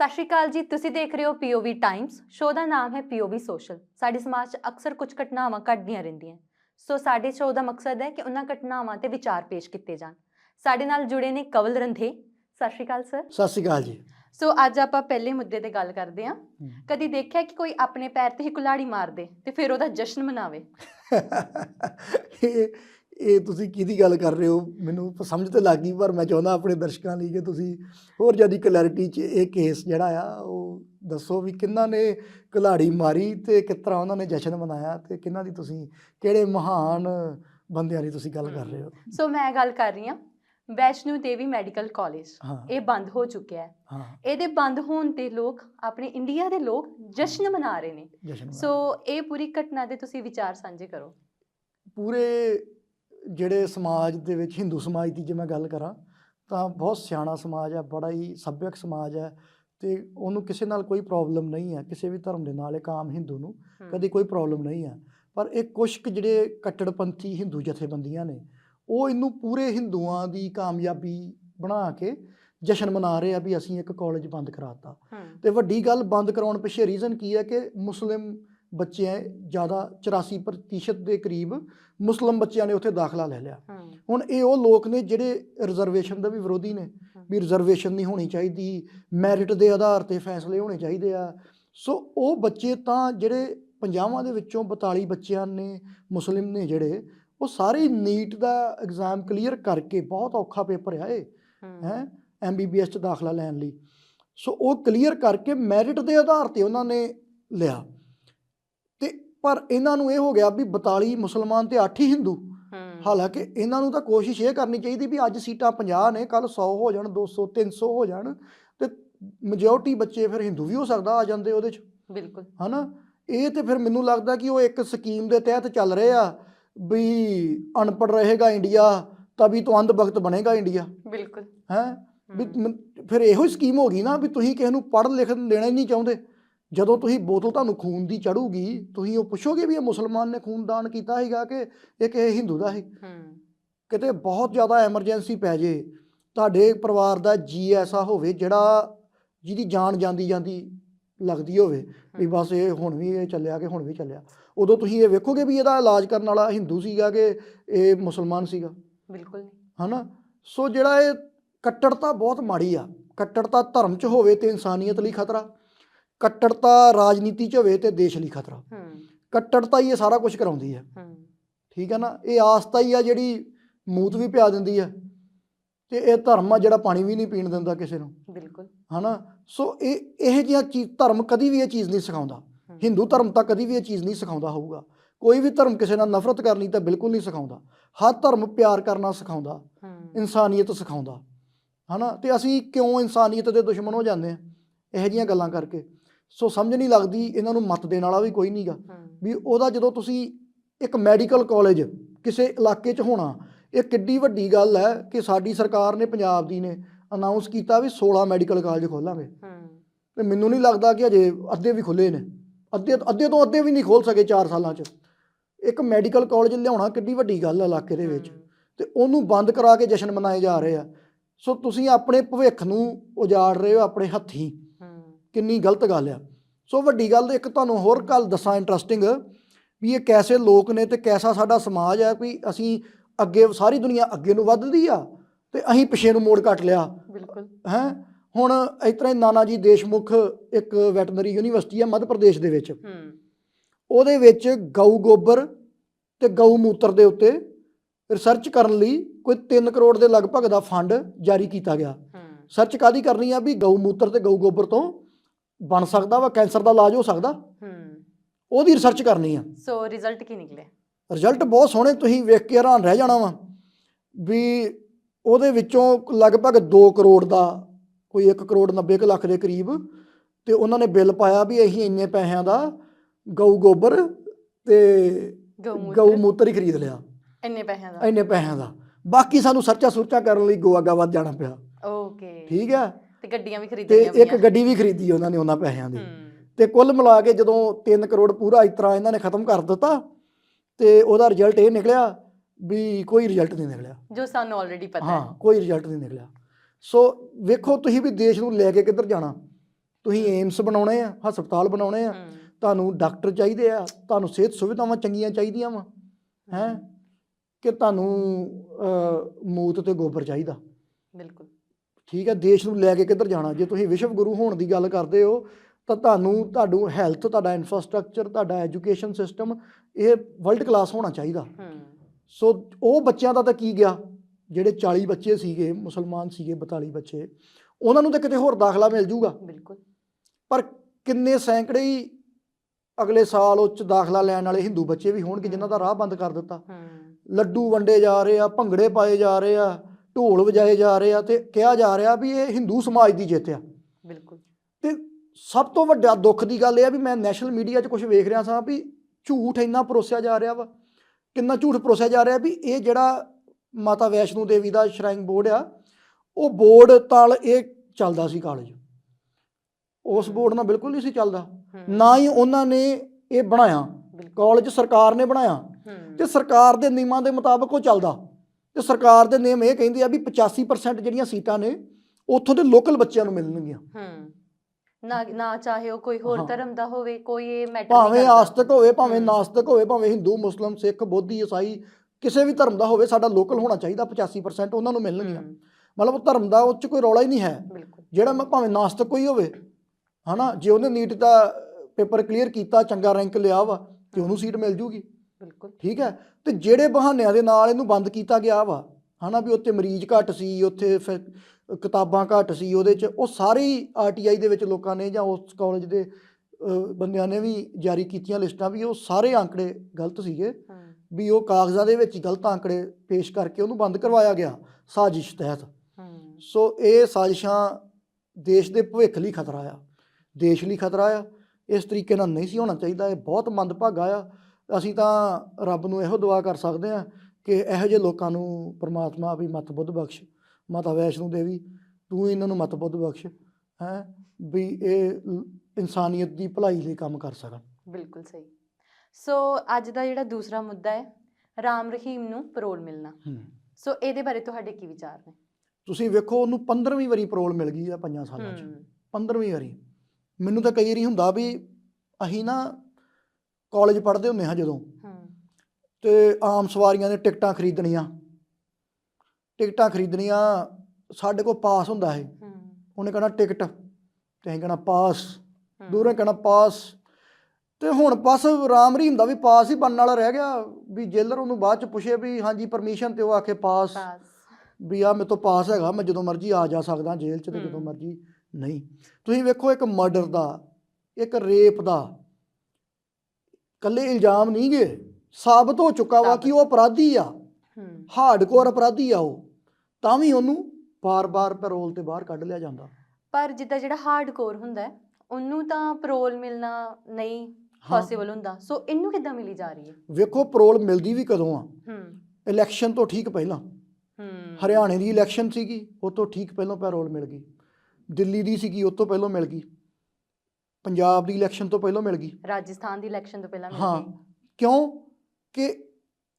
ਸਤਿ ਸ਼੍ਰੀ ਅਕਾਲ ਜੀ ਤੁਸੀਂ ਦੇਖ ਰਹੇ ਹੋ ਪੀਓਵੀ ਟਾਈਮਸ ਸ਼ੋਅ ਦਾ ਨਾਮ ਹੈ ਪੀਓਵੀ ਸੋਸ਼ਲ ਸਾਡੇ ਸਮਾਜ 'ਚ ਅਕਸਰ ਕੁਝ ਘਟਨਾਵਾਂ ਘਟਦੀਆਂ ਰਹਿੰਦੀਆਂ। ਸੋ ਸਾਡੇ ਸ਼ੋਅ ਦਾ ਮਕਸਦ ਹੈ ਕਿ ਉਹਨਾਂ ਘਟਨਾਵਾਂ ਤੇ ਵਿਚਾਰ ਪੇਸ਼ ਕੀਤੇ ਜਾਣ। ਸਾਡੇ ਨਾਲ ਜੁੜੇ ਨੇ ਕਵਲ ਰੰਧੇ। ਸਤਿ ਸ਼੍ਰੀ ਅਕਾਲ ਸਰ। ਸਤਿ ਸ਼੍ਰੀ ਅਕਾਲ ਜੀ। ਸੋ ਅੱਜ ਆਪਾਂ ਪਹਿਲੇ ਮੁੱਦੇ ਤੇ ਗੱਲ ਕਰਦੇ ਹਾਂ। ਕਦੀ ਦੇਖਿਆ ਕਿ ਕੋਈ ਆਪਣੇ ਪੈਰ ਤੇ ਹੀ ਕੁਲਾੜੀ ਮਾਰ ਦੇ ਤੇ ਫਿਰ ਉਹਦਾ ਜਸ਼ਨ ਮਨਾਵੇ? ਇਹ ਤੁਸੀਂ ਕਿਹਦੀ ਗੱਲ ਕਰ ਰਹੇ ਹੋ? ਮੈਨੂੰ ਸਮਝ ਤੇ ਲੱਗ ਗਈ ਪਰ ਮੈਂ ਚਾਹੁੰਦਾ ਆਪਣੇ ਦਰਸ਼ਕਾਂ ਲਈ ਕਿ ਤੁਸੀਂ ਹੋਰ ਜ਼ਿਆਦਾ ਕਲੈਰਿਟੀ 'ਚ ਇਹ ਕੇਸ ਜਿਹੜਾ ਆ ਉਹ ਦੱਸੋ ਵੀ ਕਿੰਨਾਂ ਨੇ ਕੁਲਾੜੀ ਮਾਰੀ ਤੇ ਕਿਸ ਤਰ੍ਹਾਂ ਉਹਨਾਂ ਨੇ ਜਸ਼ਨ ਮਨਾਇਆ ਤੇ ਕਿੰਨਾਂ ਦੀ ਤੁਸੀਂ ਕਿਹੜੇ ਮਹਾਨ ਬੰਦਿਆਂ ਦੀ ਤੁਸੀਂ ਗੱਲ ਕਰ ਰਹੇ ਹੋ? ਸੋ ਮੈਂ ਗੱਲ ਕਰ ਰਹੀ ਹਾਂ ਵੈਸ਼ਨੂ ਦੇਵੀ ਮੈਡੀਕਲ ਕਾਲਜ ਇਹ ਬੰਦ ਹੋ ਚੁੱਕਿਆ ਹੈ। ਇਹਦੇ ਬੰਦ ਹੋਣ ਤੇ ਲੋਕ ਆਪਣੇ ਇੰਡੀਆ ਦੇ ਲੋਕ ਜਸ਼ਨ ਮਨਾ ਰਹੇ ਨੇ। ਸੋ ਇਹ ਪੂਰੀ ਘਟਨਾ ਦੇ ਤੁਸੀਂ ਵਿਚਾਰ ਸਾਂਝੇ ਕਰੋ। ਪੂਰੇ ਜਿਹੜੇ ਸਮਾਜ ਦੇ ਵਿੱਚ ਹਿੰਦੂ ਸਮਾਜ ਦੀ ਜੇ ਮੈਂ ਗੱਲ ਕਰਾਂ ਤਾਂ ਬਹੁਤ ਸਿਆਣਾ ਸਮਾਜ ਹੈ ਬੜਾ ਹੀ ਸੱਭਿਅਕ ਸਮਾਜ ਹੈ ਤੇ ਉਹਨੂੰ ਕਿਸੇ ਨਾਲ ਕੋਈ ਪ੍ਰੋਬਲਮ ਨਹੀਂ ਹੈ ਕਿਸੇ ਵੀ ਧਰਮ ਦੇ ਨਾਲ ਇੱਕ ਆਮ ਹਿੰਦੂ ਨੂੰ ਕਦੇ ਕੋਈ ਪ੍ਰੋਬਲਮ ਨਹੀਂ ਹੈ। ਪਰ ਇਹ ਕੁਛ ਕੁ ਜਿਹੜੇ ਕੱਟੜਪੰਥੀ ਹਿੰਦੂ ਜਥੇਬੰਦੀਆਂ ਨੇ ਉਹ ਇਹਨੂੰ ਪੂਰੇ ਹਿੰਦੂਆਂ ਦੀ ਕਾਮਯਾਬੀ ਬਣਾ ਕੇ ਜਸ਼ਨ ਮਨਾ ਰਹੇ ਆ ਵੀ ਅਸੀਂ ਇੱਕ ਕਾਲਜ ਬੰਦ ਕਰਾਤਾ। ਤੇ ਵੱਡੀ ਗੱਲ ਬੰਦ ਕਰਾਉਣ ਪਿੱਛੇ ਰੀਜ਼ਨ ਕੀ ਹੈ ਕਿ ਮੁਸਲਿਮ ਬੱਚੇ ਹੈ ਜ਼ਿਆਦਾ 84% ਦੇ ਕਰੀਬ ਮੁਸਲਿਮ ਬੱਚਿਆਂ ਨੇ ਉੱਥੇ ਦਾਖਲਾ ਲੈ ਲਿਆ। ਹੁਣ ਇਹ ਉਹ ਲੋਕ ਨੇ ਜਿਹੜੇ ਰਿਜ਼ਰਵੇਸ਼ਨ ਦੇ ਵੀ ਵਿਰੋਧੀ ਨੇ ਵੀ ਰਿਜ਼ਰਵੇਸ਼ਨ ਨਹੀਂ ਹੋਣੀ ਚਾਹੀਦੀ ਮੈਰਿਟ ਦੇ ਆਧਾਰ ਤੇ ਫੈਸਲੇ ਹੋਣੇ ਚਾਹੀਦੇ ਆ। ਸੋ ਉਹ ਬੱਚੇ ਤਾਂ ਜਿਹੜੇ ਪੰਜਾਬਾਂ ਦੇ ਵਿੱਚੋਂ 42 ਬੱਚਿਆਂ ਨੇ ਮੁਸਲਿਮ ਨੇ ਜਿਹੜੇ ਉਹ ਸਾਰੇ ਨੀਟ ਦਾ ਐਗਜ਼ਾਮ ਕਲੀਅਰ ਕਰਕੇ ਬਹੁਤ ਔਖਾ ਪੇਪਰ ਆ ਇਹ ਹਮ, ਹੈ ਐਮਬੀਬੀਐਸ ਚ ਦਾਖਲਾ ਲੈਣ ਲਈ। ਸੋ ਉਹ ਕਲੀਅਰ ਕਰਕੇ ਮੈਰਿਟ ਦੇ ਆਧਾਰ ਤੇ ਉਹਨਾਂ ਨੇ ਲਿਆ। ਪਰ ਇਹਨਾਂ ਨੂੰ ਇਹ ਹੋ ਗਿਆ ਵੀ 42 ਮੁਸਲਮਾਨ ਤੇ 8 ਹੀ ਹਿੰਦੂ। ਹਾਲਾਂਕਿ ਇਹਨਾਂ ਨੂੰ ਤਾਂ ਕੋਸ਼ਿਸ਼ ਇਹ ਕਰਨੀ ਚਾਹੀਦੀ ਵੀ ਅੱਜ ਸੀਟਾਂ 50 ਨੇ ਕੱਲ 100 ਹੋ ਜਾਣ 200 300 ਹੋ ਜਾਣ ਤੇ ਮੈਜੋਰਟੀ ਬੱਚੇ ਫਿਰ ਹਿੰਦੂ ਵੀ ਹੋ ਸਕਦਾ ਆ ਜਾਂਦੇ ਉਹਦੇ ਚ। ਬਿਲਕੁਲ। ਹਨਾ? ਇਹ ਤੇ ਫਿਰ ਮੈਨੂੰ ਲੱਗਦਾ ਕਿ ਉਹ ਇੱਕ ਸਕੀਮ ਦੇ ਤਹਿਤ ਚੱਲ ਰਹੇ ਆ ਵੀ ਅਨਪੜ ਰਹੇਗਾ ਇੰਡੀਆ ਤभी तो ਅੰਧ ਭਗਤ ਬਣੇਗਾ ਇੰਡੀਆ। ਬਿਲਕੁਲ। ਹੈ? ਫਿਰ ਇਹੋ ਹੀ ਸਕੀਮ ਹੋ ਗਈ ਨਾ ਵੀ ਤੁਸੀਂ ਕਿਸੇ ਨੂੰ ਪੜ੍ਹ ਲਿਖ ਲੈਣਾ ਹੀ ਨਹੀਂ ਚਾਹੁੰਦੇ। ਜਦੋਂ ਤੁਸੀਂ ਬੋਤਲ ਤੁਹਾਨੂੰ ਖੂਨ ਦੀ ਚੜੂਗੀ ਤੁਸੀਂ ਉਹ ਪੁੱਛੋਗੇ ਵੀ ਇਹ ਮੁਸਲਮਾਨ ਨੇ ਖੂਨ ਦਾਨ ਕੀਤਾ ਹੈਗਾ ਕਿ ਇਹ ਕਿਸੇ ਹਿੰਦੂ ਦਾ ਹੈ। ਕਿਤੇ ਬਹੁਤ ਜ਼ਿਆਦਾ ਐਮਰਜੈਂਸੀ ਪੈ ਜੇ ਤੁਹਾਡੇ ਪਰਿਵਾਰ ਦਾ ਜੀ ਐਸਾ ਹੋਵੇ ਜਿਹੜਾ ਜਿਹਦੀ ਜਾਨ ਜਾਂਦੀ ਜਾਂਦੀ ਲੱਗਦੀ ਹੋਵੇ ਵੀ ਬਸ ਇਹ ਹੁਣ ਵੀ ਇਹ ਚੱਲਿਆ ਕਿ ਹੁਣ ਵੀ ਚੱਲਿਆ। ਉਦੋਂ ਤੁਸੀਂ ਇਹ ਵੇਖੋਗੇ ਵੀ ਇਹਦਾ ਇਲਾਜ ਕਰਨ ਵਾਲਾ ਹਿੰਦੂ ਸੀਗਾ ਕਿ ਇਹ ਮੁਸਲਮਾਨ ਸੀਗਾ? ਬਿਲਕੁਲ ਨਹੀਂ। ਹਨਾ? ਸੋ ਜਿਹੜਾ ਇਹ ਕੱਟੜਤਾ ਬਹੁਤ ਮਾੜੀ ਆ। ਕੱਟੜਤਾ ਧਰਮ 'ਚ ਹੋਵੇ ਤੇ ਇਨਸਾਨੀਅਤ ਲਈ ਖਤਰਾ। ਕੱਟੜਤਾ ਰਾਜਨੀਤੀ 'ਚ ਹੋਵੇ ਤੇ ਦੇਸ਼ ਲਈ ਖਤਰਾ। ਕੱਟੜਤਾ ਹੀ ਇਹ ਸਾਰਾ ਕੁਝ ਕਰਾਉਂਦੀ ਹੈ। ਠੀਕ ਹੈ ਨਾ? ਇਹ ਆਸਤਾ ਹੀ ਆ ਜਿਹੜੀ ਮੂਤ ਵੀ ਪਿਆ ਦਿੰਦੀ ਆ ਤੇ ਇਹ ਧਰਮ ਆ ਜਿਹੜਾ ਪਾਣੀ ਵੀ ਨਹੀਂ ਪੀਣ ਦਿੰਦਾ ਕਿਸੇ ਨੂੰ। ਬਿਲਕੁਲ। ਹਨਾ? ਸੋ ਇਹ ਇਹ ਜਿਹੀਆਂ ਚੀਜ਼ ਧਰਮ ਕਦੀ ਵੀ ਇਹ ਚੀਜ਼ ਨਹੀਂ ਸਿਖਾਉਂਦਾ। ਹਿੰਦੂ ਧਰਮ ਤਾਂ ਕਦੀ ਵੀ ਇਹ ਚੀਜ਼ ਨਹੀਂ ਸਿਖਾਉਂਦਾ ਹੋਊਗਾ। ਕੋਈ ਵੀ ਧਰਮ ਕਿਸੇ ਨਾਲ ਨਫ਼ਰਤ ਕਰਨੀ ਤਾਂ ਬਿਲਕੁਲ ਨਹੀਂ ਸਿਖਾਉਂਦਾ। ਹਰ ਧਰਮ ਪਿਆਰ ਕਰਨਾ ਸਿਖਾਉਂਦਾ। ਇਨਸਾਨੀਅਤ ਸਿਖਾਉਂਦਾ। ਹਨਾ? ਤੇ ਅਸੀਂ ਕਿਉਂ ਇਨਸਾਨੀਅਤ ਦੇ ਦੁਸ਼ਮਣ ਹੋ ਜਾਂਦੇ ਆ ਇਹੋ ਜਿਹੀਆਂ ਗੱਲਾਂ ਕਰਕੇ। ਸੋ ਸਮਝ ਨਹੀਂ ਲੱਗਦੀ ਇਹਨਾਂ ਨੂੰ ਮਤ ਦੇਣ ਵਾਲਾ ਵੀ ਕੋਈ ਨਹੀਂਗਾ ਵੀ ਉਹਦਾ ਜਦੋਂ ਤੁਸੀਂ ਇੱਕ ਮੈਡੀਕਲ ਕਾਲਜ ਕਿਸੇ ਇਲਾਕੇ 'ਚ ਹੋਣਾ ਇਹ ਕਿੱਡੀ ਵੱਡੀ ਗੱਲ ਹੈ ਕਿ ਸਾਡੀ ਸਰਕਾਰ ਨੇ ਪੰਜਾਬ ਦੀ ਨੇ ਅਨਾਉਂਸ ਕੀਤਾ ਵੀ 16 ਮੈਡੀਕਲ ਕਾਲਜ ਖੋਲਾਂਗੇ। ਤੇ ਮੈਨੂੰ ਨਹੀਂ ਲੱਗਦਾ ਕਿ ਅਜੇ ਅੱਧੇ ਵੀ ਖੁੱਲੇ ਨੇ। ਅੱਧੇ ਅੱਧੇ ਤੋਂ ਅੱਧੇ ਵੀ ਨਹੀਂ ਖੋਲ ਸਕੇ 4 ਸਾਲਾਂ 'ਚ। ਇੱਕ ਮੈਡੀਕਲ ਕਾਲਜ ਲਿਆਉਣਾ ਕਿੱਡੀ ਵੱਡੀ ਗੱਲ ਹੈ ਇਲਾਕੇ ਦੇ ਵਿੱਚ। ਤੇ ਉਹਨੂੰ ਬੰਦ ਕਰਾ ਕੇ ਜਸ਼ਨ ਮਨਾਏ ਜਾ ਰਹੇ ਆ। ਸੋ ਤੁਸੀਂ ਆਪਣੇ ਭਵਿੱਖ ਨੂੰ ਉਜਾੜ ਰਹੇ ਹੋ ਆਪਣੇ ਹੱਥੀਂ। ਕਿੰਨੀ ਗਲਤ ਗੱਲ ਆ। ਸੋ ਵੱਡੀ ਗੱਲ ਇੱਕ ਤੁਹਾਨੂੰ ਹੋਰ ਗੱਲ ਦੱਸਾਂ ਇੰਟਰਸਟਿੰਗ ਵੀ ਇਹ ਕੈਸੇ ਲੋਕ ਨੇ ਤੇ ਕੈਸਾ ਸਾਡਾ ਸਮਾਜ ਹੈ ਵੀ ਅਸੀਂ ਅੱਗੇ ਸਾਰੀ ਦੁਨੀਆ ਅੱਗੇ ਨੂੰ ਵੱਧਦੀ ਆ ਤੇ ਅਸੀਂ ਪਿਛੇ ਨੂੰ ਮੋੜ ਕੱਟ ਲਿਆ। ਬਿਲਕੁਲ। ਹੈ? ਹੁਣ ਇਸ ਤਰ੍ਹਾਂ ਹੀ ਨਾਨਾ ਜੀ ਦੇਸ਼ਮੁਖ ਇੱਕ ਵੈਟਰਨਰੀ ਯੂਨੀਵਰਸਿਟੀ ਹੈ ਮੱਧ ਪ੍ਰਦੇਸ਼ ਦੇ ਵਿੱਚ। ਉਹਦੇ ਵਿੱਚ ਗਊ ਗੋਬਰ ਤੇ ਗਊ ਮੂਤਰ ਦੇ ਉੱਤੇ ਰਿਸਰਚ ਕਰਨ ਲਈ ਕੋਈ 3 ਕਰੋੜ ਦੇ ਲਗਭਗ ਦਾ ਫੰਡ ਜਾਰੀ ਕੀਤਾ ਗਿਆ। ਸਰਚ ਕਾਦੀ ਕਰਨੀ ਆ ਵੀ ਗਊ ਮੂਤਰ ਤੇ ਗਊ ਗੋਬਰ ਤੋਂ ਬਣ ਸਕਦਾ ਵਾ ਕੈਂਸਰ ਦਾ ਇਲਾਜ ਹੋ ਸਕਦਾ। ਹਮ, ਉਹਦੀ ਰਿਸਰਚ ਕਰਨੀ ਆ। ਸੋ ਰਿਜ਼ਲਟ ਕੀ ਨਿਕਲੇ ਰਿਜ਼ਲਟ ਬਹੁਤ ਸੋਹਣੇ ਤੁਸੀਂ ਵੇਖ ਕੇ ਹੈਰਾਨ ਰਹਿ ਜਾਣਾ ਵਾ ਵੀ ਉਹਦੇ ਵਿੱਚੋਂ ਲਗਭਗ 2 ਕਰੋੜ ਦਾ ਕੋਈ 1 ਕਰੋੜ 90 ਕੁ ਲੱਖ ਦੇ ਕਰੀਬ ਤੇ ਉਹਨਾਂ ਨੇ ਬਿੱਲ ਪਾਇਆ ਵੀ ਅਸੀਂ ਇੰਨੇ ਪੈਸਿਆਂ ਦਾ ਗਊ ਗੋਬਰ ਤੇ ਗਊ ਮੂਤਰ। ਹੀ ਖਰੀਦ ਲਿਆ। ਇੰਨੇ ਪੈਸਿਆਂ ਦਾ? ਇੰਨੇ ਪੈਸਿਆਂ ਦਾ। ਬਾਕੀ ਸਾਨੂੰ ਸਰਚਾ ਸੁਰਚਾ ਕਰਨ ਲਈ ਗੋਆ ਵੱਧ ਜਾਣਾ ਪਿਆ। ਓਕੇ। ਠੀਕ ਹੈ ਤੇ ਗੱਡੀਆਂ ਵੀ ਤੇ ਖਰੀਦੀਆਂ ਇੱਕ ਗੱਡੀ ਵੀ ਖਰੀਦੀ ਉਹਨਾਂ ਨੇ ਉਹਨਾਂ ਪੈਸਿਆਂ ਦੀ। ਤੇ ਕੁੱਲ ਮਿਲਾ ਕੇ ਜਦੋਂ 3 ਕਰੋੜ ਪੂਰਾ ਇਸ ਤਰ੍ਹਾਂ ਇਹਨਾਂ ਨੇ ਖਤਮ ਕਰ ਦਿੱਤਾ ਤੇ ਉਹਦਾ ਰਿਜ਼ਲਟ ਇਹ ਨਿਕਲਿਆ ਵੀ ਕੋਈ ਰਿਜ਼ਲਟ ਨਹੀਂ ਨਿਕਲਿਆ। ਜੋ ਸਾਨੂੰ ਆਲਰੇਡੀ ਪਤਾ ਹੈ। ਹਾਂ ਕੋਈ ਰਿਜ਼ਲਟ ਨਹੀਂ ਨਿਕਲਿਆ। ਸੋ ਵੇਖੋ ਤੁਸੀਂ ਵੀ ਦੇਸ਼ ਨੂੰ ਲੈ ਕੇ ਕਿੱਧਰ ਜਾਣਾ। ਤੁਸੀਂ ਏਮਸ ਬਣਾਉਣੇ ਆ ਹਸਪਤਾਲ ਬਣਾਉਣੇ ਆ। ਤੁਹਾਨੂੰ ਡਾਕਟਰ ਚਾਹੀਦੇ ਆ ਤੁਹਾਨੂੰ ਸਿਹਤ ਸੁਵਿਧਾਵਾਂ ਚੰਗੀਆਂ ਚਾਹੀਦੀਆਂ ਵਾ ਹੈਂ? ਕਿ ਤੁਹਾਨੂੰ ਅਹ, ਮੂਤ ਤੇ ਗੋਬਰ ਚਾਹੀਦਾ। ਬਿਲਕੁਲ। ਠੀਕ ਹੈ ਦੇਸ਼ ਨੂੰ ਲੈ ਕੇ ਕਿੱਧਰ ਜਾਣਾ? ਜੇ ਤੁਸੀਂ ਵਿਸ਼ਵ ਗੁਰੂ ਹੋਣ ਦੀ ਗੱਲ ਕਰਦੇ ਹੋ ਤਾਂ ਤੁਹਾਨੂੰ ਤੁਹਾਨੂੰ ਹੈਲਥ ਤੁਹਾਡਾ ਇਨਫਰਾਸਟ੍ਰਕਚਰ ਤੁਹਾਡਾ ਐਜੂਕੇਸ਼ਨ ਸਿਸਟਮ ਇਹ ਵਰਲਡ ਕਲਾਸ ਹੋਣਾ ਚਾਹੀਦਾ। ਹੂੰ। ਸੋ ਉਹ ਬੱਚਿਆਂ ਦਾ ਤਾਂ ਕੀ ਗਿਆ? ਜਿਹੜੇ 40 ਬੱਚੇ ਸੀਗੇ ਮੁਸਲਮਾਨ ਸੀਗੇ 42 ਬੱਚੇ ਉਹਨਾਂ ਨੂੰ ਤਾਂ ਕਿਤੇ ਹੋਰ ਦਾਖਲਾ ਮਿਲ ਜੂਗਾ। ਬਿਲਕੁਲ। ਪਰ ਕਿੰਨੇ ਸੈਂਕੜੇ ਹੀ ਅਗਲੇ ਸਾਲ ਉੱਚ ਦਾਖਲਾ ਲੈਣ ਵਾਲੇ ਹਿੰਦੂ ਬੱਚੇ ਵੀ ਹੋਣਗੇ ਜਿਨ੍ਹਾਂ ਦਾ ਰਾਹ ਬੰਦ ਕਰ ਦਿੱਤਾ। ਹੂੰ। ਲੱਡੂ ਵੰਡੇ ਜਾ ਰਹੇ ਆ ਭੰਗੜੇ ਪਾਏ ਜਾ ਰਹੇ ਆ ਢੋਲ ਵਜਾਏ ਜਾ ਰਹੇ ਆ ਤੇ ਕਿਹਾ ਜਾ ਰਿਹਾ ਵੀ ਇਹ ਹਿੰਦੂ ਸਮਾਜ ਦੀ ਜਿੱਤ ਆ। ਬਿਲਕੁਲ। ਤੇ ਸਭ ਤੋਂ ਵੱਡਾ ਦੁੱਖ ਦੀ ਗੱਲ ਇਹ ਆ ਵੀ ਮੈਂ ਨੈਸ਼ਨਲ ਮੀਡੀਆ 'ਚ ਕੁਝ ਵੇਖ ਰਿਹਾ ਸਾਂ ਵੀ ਝੂਠ ਇੰਨਾ ਪਰੋਸਿਆ ਜਾ ਰਿਹਾ ਵਾ ਕਿੰਨਾ ਝੂਠ ਪਰੋਸਿਆ ਜਾ ਰਿਹਾ ਵੀ ਇਹ ਜਿਹੜਾ ਮਾਤਾ ਵੈਸ਼ਨੂ ਦੇਵੀ ਦਾ ਸ਼ਰਾਈਨ ਬੋਰਡ ਆ ਉਹ ਬੋਰਡ ਤਲ ਇਹ ਚੱਲਦਾ ਸੀ ਕਾਲਜ। ਉਸ ਬੋਰਡ ਨਾਲ ਬਿਲਕੁਲ ਨਹੀਂ ਸੀ ਚੱਲਦਾ। ਨਾ ਹੀ ਉਹਨਾਂ ਨੇ ਇਹ ਬਣਾਇਆ। ਕਾਲਜ ਸਰਕਾਰ ਨੇ ਬਣਾਇਆ। ਤੇ ਸਰਕਾਰ ਦੇ ਨਿਯਮਾਂ ਦੇ ਮੁਤਾਬਕ ਉਹ ਚੱਲਦਾ। ਤੇ ਸਰਕਾਰ ਦੇ ਨਿਯਮ ਇਹ ਕਹਿੰਦੇ ਆ ਵੀ 85% ਜਿਹੜੀਆਂ ਸੀਟਾਂ ਨੇ ਉੱਥੋਂ ਦੇ ਲੋਕਲ ਬੱਚਿਆਂ ਨੂੰ ਮਿਲਣਗੀਆਂ। ਹੂੰ। ਨਾ ਨਾ ਚਾਹੇ ਉਹ ਕੋਈ ਹੋਰ ਹਾਂ। ਧਰਮ ਦਾ ਹੋਵੇ ਕੋਈ ਇਹ ਮੈਟਰ ਭਾਵੇਂ ਆਸਤਕ ਹੋਵੇ ਭਾਵੇਂ। ਨਾਸਤਕ ਹੋਵੇ ਭਾਵੇਂ ਹਿੰਦੂ ਮੁਸਲਮ ਸਿੱਖ ਬੋਧੀ ਈਸਾਈ ਕਿਸੇ ਵੀ ਧਰਮ ਦਾ ਹੋਵੇ ਸਾਡਾ ਲੋਕਲ ਹੋਣਾ ਚਾਹੀਦਾ 85% ਉਹਨਾਂ ਨੂੰ ਮਿਲਣਗੀਆਂ। ਮਤਲਬ ਉਹ ਧਰਮ ਦਾ ਉਹ 'ਚ ਕੋਈ ਰੌਲਾ ਹੀ ਨਹੀਂ ਹੈ। ਬਿਲਕੁਲ। ਜਿਹੜਾ ਮੈਂ ਭਾਵੇਂ ਨਾਸਤਕ ਕੋਈ ਹੋਵੇ ਹਨਾ ਜੇ ਉਹਨੇ ਨੀਟ ਦਾ ਪੇਪਰ ਕਲੀਅਰ ਕੀਤਾ ਚੰਗਾ ਰੈਂਕ ਲਿਆ ਵਾ ਤੇ ਉਹਨੂੰ ਸੀਟ ਮਿਲ ਜੂਗੀ। ਬਿਲਕੁਲ। ਠੀਕ ਹੈ? ਤੇ ਜਿਹੜੇ ਬਹਾਨਿਆਂ ਦੇ ਨਾਲ ਇਹਨੂੰ ਬੰਦ ਕੀਤਾ ਗਿਆ ਵਾ ਹਨਾ ਵੀ ਉੱਥੇ ਮਰੀਜ਼ ਘੱਟ ਸੀ ਉੱਥੇ ਫਿਰ ਕਿਤਾਬਾਂ ਘੱਟ ਸੀ ਉਹਦੇ ਚ ਉਹ ਸਾਰੇ ਆਰਟੀਆਈ ਦੇ ਵਿੱਚ ਲੋਕਾਂ ਨੇ ਜਾਂ ਉਸ ਕਾਲਜ ਦੇ ਬੰਦਿਆਂ ਨੇ ਵੀ ਜਾਰੀ ਕੀਤੀਆਂ ਲਿਸਟਾਂ ਵੀ ਉਹ ਸਾਰੇ ਆંકੜੇ ਗਲਤ ਸੀਗੇ। ਵੀ ਉਹ ਕਾਗਜ਼ਾਂ ਦੇ ਵਿੱਚ ਗਲਤ ਆંકੜੇ ਪੇਸ਼ ਕਰਕੇ ਉਹਨੂੰ ਬੰਦ ਕਰਵਾਇਆ ਗਿਆ ਸਾਜ਼ਿਸ਼ ਤਹਿਤ। ਸੋ ਇਹ ਸਾਜ਼ਿਸ਼ਾਂ ਦੇਸ਼ ਦੇ ਭਵਿੱਖ ਲਈ ਖਤਰਾ ਆ। ਦੇਸ਼ ਲਈ ਖਤਰਾ ਆ। ਇਸ ਤਰੀਕੇ ਨਾਲ ਨਹੀਂ ਸੀ ਹੋਣਾ ਚਾਹੀਦਾ ਇਹ ਬਹੁਤ ਮੰਦਭਾਗਾ ਆ। ਅਸੀਂ ਤਾਂ ਰੱਬ ਨੂੰ ਇਹੋ ਦੁਆ ਕਰ ਸਕਦੇ ਆ ਕਿ ਇਹੋ ਜਿਹੇ ਲੋਕਾਂ ਨੂੰ ਪ੍ਰਮਾਤਮਾ ਵੀ ਮਤ ਬੁੱਧ ਬਖਸ਼ ਮਾਤਾ ਵੈਸ਼ਨੂ ਦੇਵੀ ਤੂੰ ਇਹਨਾਂ ਨੂੰ ਮਤ ਬੁੱਧ ਬਖਸ਼ ਹੈ ਵੀ ਇਹ ਇਨਸਾਨੀਅਤ ਦੀ ਭਲਾਈ ਲਈ ਕੰਮ ਕਰ ਸਕਣ। ਬਿਲਕੁਲ ਸਹੀ। ਸੋ ਅੱਜ ਦਾ ਜਿਹੜਾ ਦੂਸਰਾ ਮੁੱਦਾ ਹੈ ਰਾਮ ਰਹੀਮ ਨੂੰ ਪਰੋਲ ਮਿਲਣਾ। ਸੋ ਇਹਦੇ ਬਾਰੇ ਤੁਹਾਡੇ ਕੀ ਵਿਚਾਰ ਨੇ? ਤੁਸੀਂ ਵੇਖੋ ਉਹਨੂੰ 15ਵੀਂ ਵਾਰੀ ਪਰੋਲ ਮਿਲ ਗਈ ਆ ਪੰਜਾਂ ਸਾਲਾਂ 'ਚ। ਹੂੰ। 15ਵੀਂ ਵਾਰੀ। ਮੈਨੂੰ ਤਾਂ ਕਈ ਵਾਰੀ ਹੁੰਦਾ ਵੀ ਅਸੀਂ ਨਾ ਕਾਲਜ ਪੜ੍ਹਦੇ ਹੁੰਦੇ ਹਾਂ ਜਦੋਂ। ਹੂੰ। ਤੇ ਆਮ ਸਵਾਰੀਆਂ ਨੇ ਟਿਕਟਾਂ ਖਰੀਦਣੀਆਂ। ਟਿਕਟਾਂ ਖਰੀਦਣੀਆਂ ਸਾਡੇ ਕੋਲ ਪਾਸ ਹੁੰਦਾ ਹੈ ਹੂੰ। ਉਹਨੇ ਕਹਿਣਾ ਟਿਕਟ। ਤੇ ਅਸੀਂ ਕਹਿਣਾ ਪਾਸ। ਦੂਰੇ ਕਹਿਣਾ ਪਾਸ। ਤੇ ਹੁਣ ਬਸ ਰਾਮ ਰਹੀਮ ਦਾ ਵੀ ਪਾਸ ਹੀ ਬਣਨ ਵਾਲਾ ਰਹਿ ਗਿਆ। ਵੀ ਜੇਲਰ ਉਹਨੂੰ ਬਾਅਦ ਚ ਪੁੱਛੇ ਵੀ ਹਾਂਜੀ ਪਰਮਿਸ਼ਨ ਤੇ ਉਹ ਆਖੇ ਪਾਸ। ਵੀ ਆ ਮੇਰੇ ਤੋਂ ਪਾਸ ਹੈਗਾ ਮੈਂ ਜਦੋਂ ਮਰਜ਼ੀ ਆ ਜਾ ਸਕਦਾ ਜੇਲ੍ਹ 'ਚ ਤੇ ਜਦੋਂ। ਮਰਜ਼ੀ ਨਹੀਂ। ਤੁਸੀਂ ਵੇਖੋ ਇੱਕ ਮਰਡਰ ਦਾ ਇੱਕ ਰੇਪ ਦਾ। ਕੱਲੇ ਇਲਜ਼ਾਮ ਨਹੀਂ ਗੇ ਸਾਬਤ ਹੋ ਚੁੱਕਾ ਵਾ ਕਿ ਉਹ ਅਪਰਾਧੀ ਆ। ਹਾਰਡਕੋਰ ਅਪਰਾਧੀ ਆ ਉਹ। ਤਾਂ ਵੀ ਉਹਨੂੰ ਬਾਰ-ਬਾਰ ਪੈਰੋਲ ਤੇ ਬਾਹਰ ਕੱਢ ਲਿਆ ਜਾਂਦਾ। ਪਰ ਜਿੱਦਾਂ ਜਿਹੜਾ ਹਾਰਡਕੋਰ ਹੁੰਦਾ ਹੈ ਉਹਨੂੰ ਤਾਂ ਪਰੋਲ ਮਿਲਣਾ ਨਹੀਂ ਪੋਸੀਬਲ ਹੁੰਦਾ। ਸੋ ਇਹਨੂੰ ਕਿੱਦਾਂ ਮਿਲੀ ਜਾ ਰਹੀ ਹੈ? ਵੇਖੋ ਪੈਰੋਲ ਮਿਲਦੀ ਵੀ ਕਦੋਂ ਆ? ਹੂੰ। ਇਲੈਕਸ਼ਨ ਤੋਂ ਠੀਕ ਪਹਿਲਾਂ। ਹੂੰ। ਹਰਿਆਣੇ ਦੀ ਇਲੈਕਸ਼ਨ ਸੀਗੀ ਉਹ ਤੋਂ ਠੀਕ ਪਹਿਲਾਂ ਪੈਰੋਲ ਮਿਲ ਗਈ। ਦਿੱਲੀ ਦੀ ਸੀਗੀ ਉਹ ਤੋਂ ਪਹਿਲਾਂ ਮਿਲ ਗਈ। ਪੰਜਾਬ ਦੀ ਇਲੈਕਸ਼ਨ ਤੋਂ ਪਹਿਲਾਂ ਮਿਲ ਗਈ। ਰਾਜਸਥਾਨ ਦੀ ਇਲੈਕਸ਼ਨ ਤੋਂ ਪਹਿਲਾਂ ਮਿਲ ਹਾਂ ਗਈ। ਕਿਉਂ? ਕਿ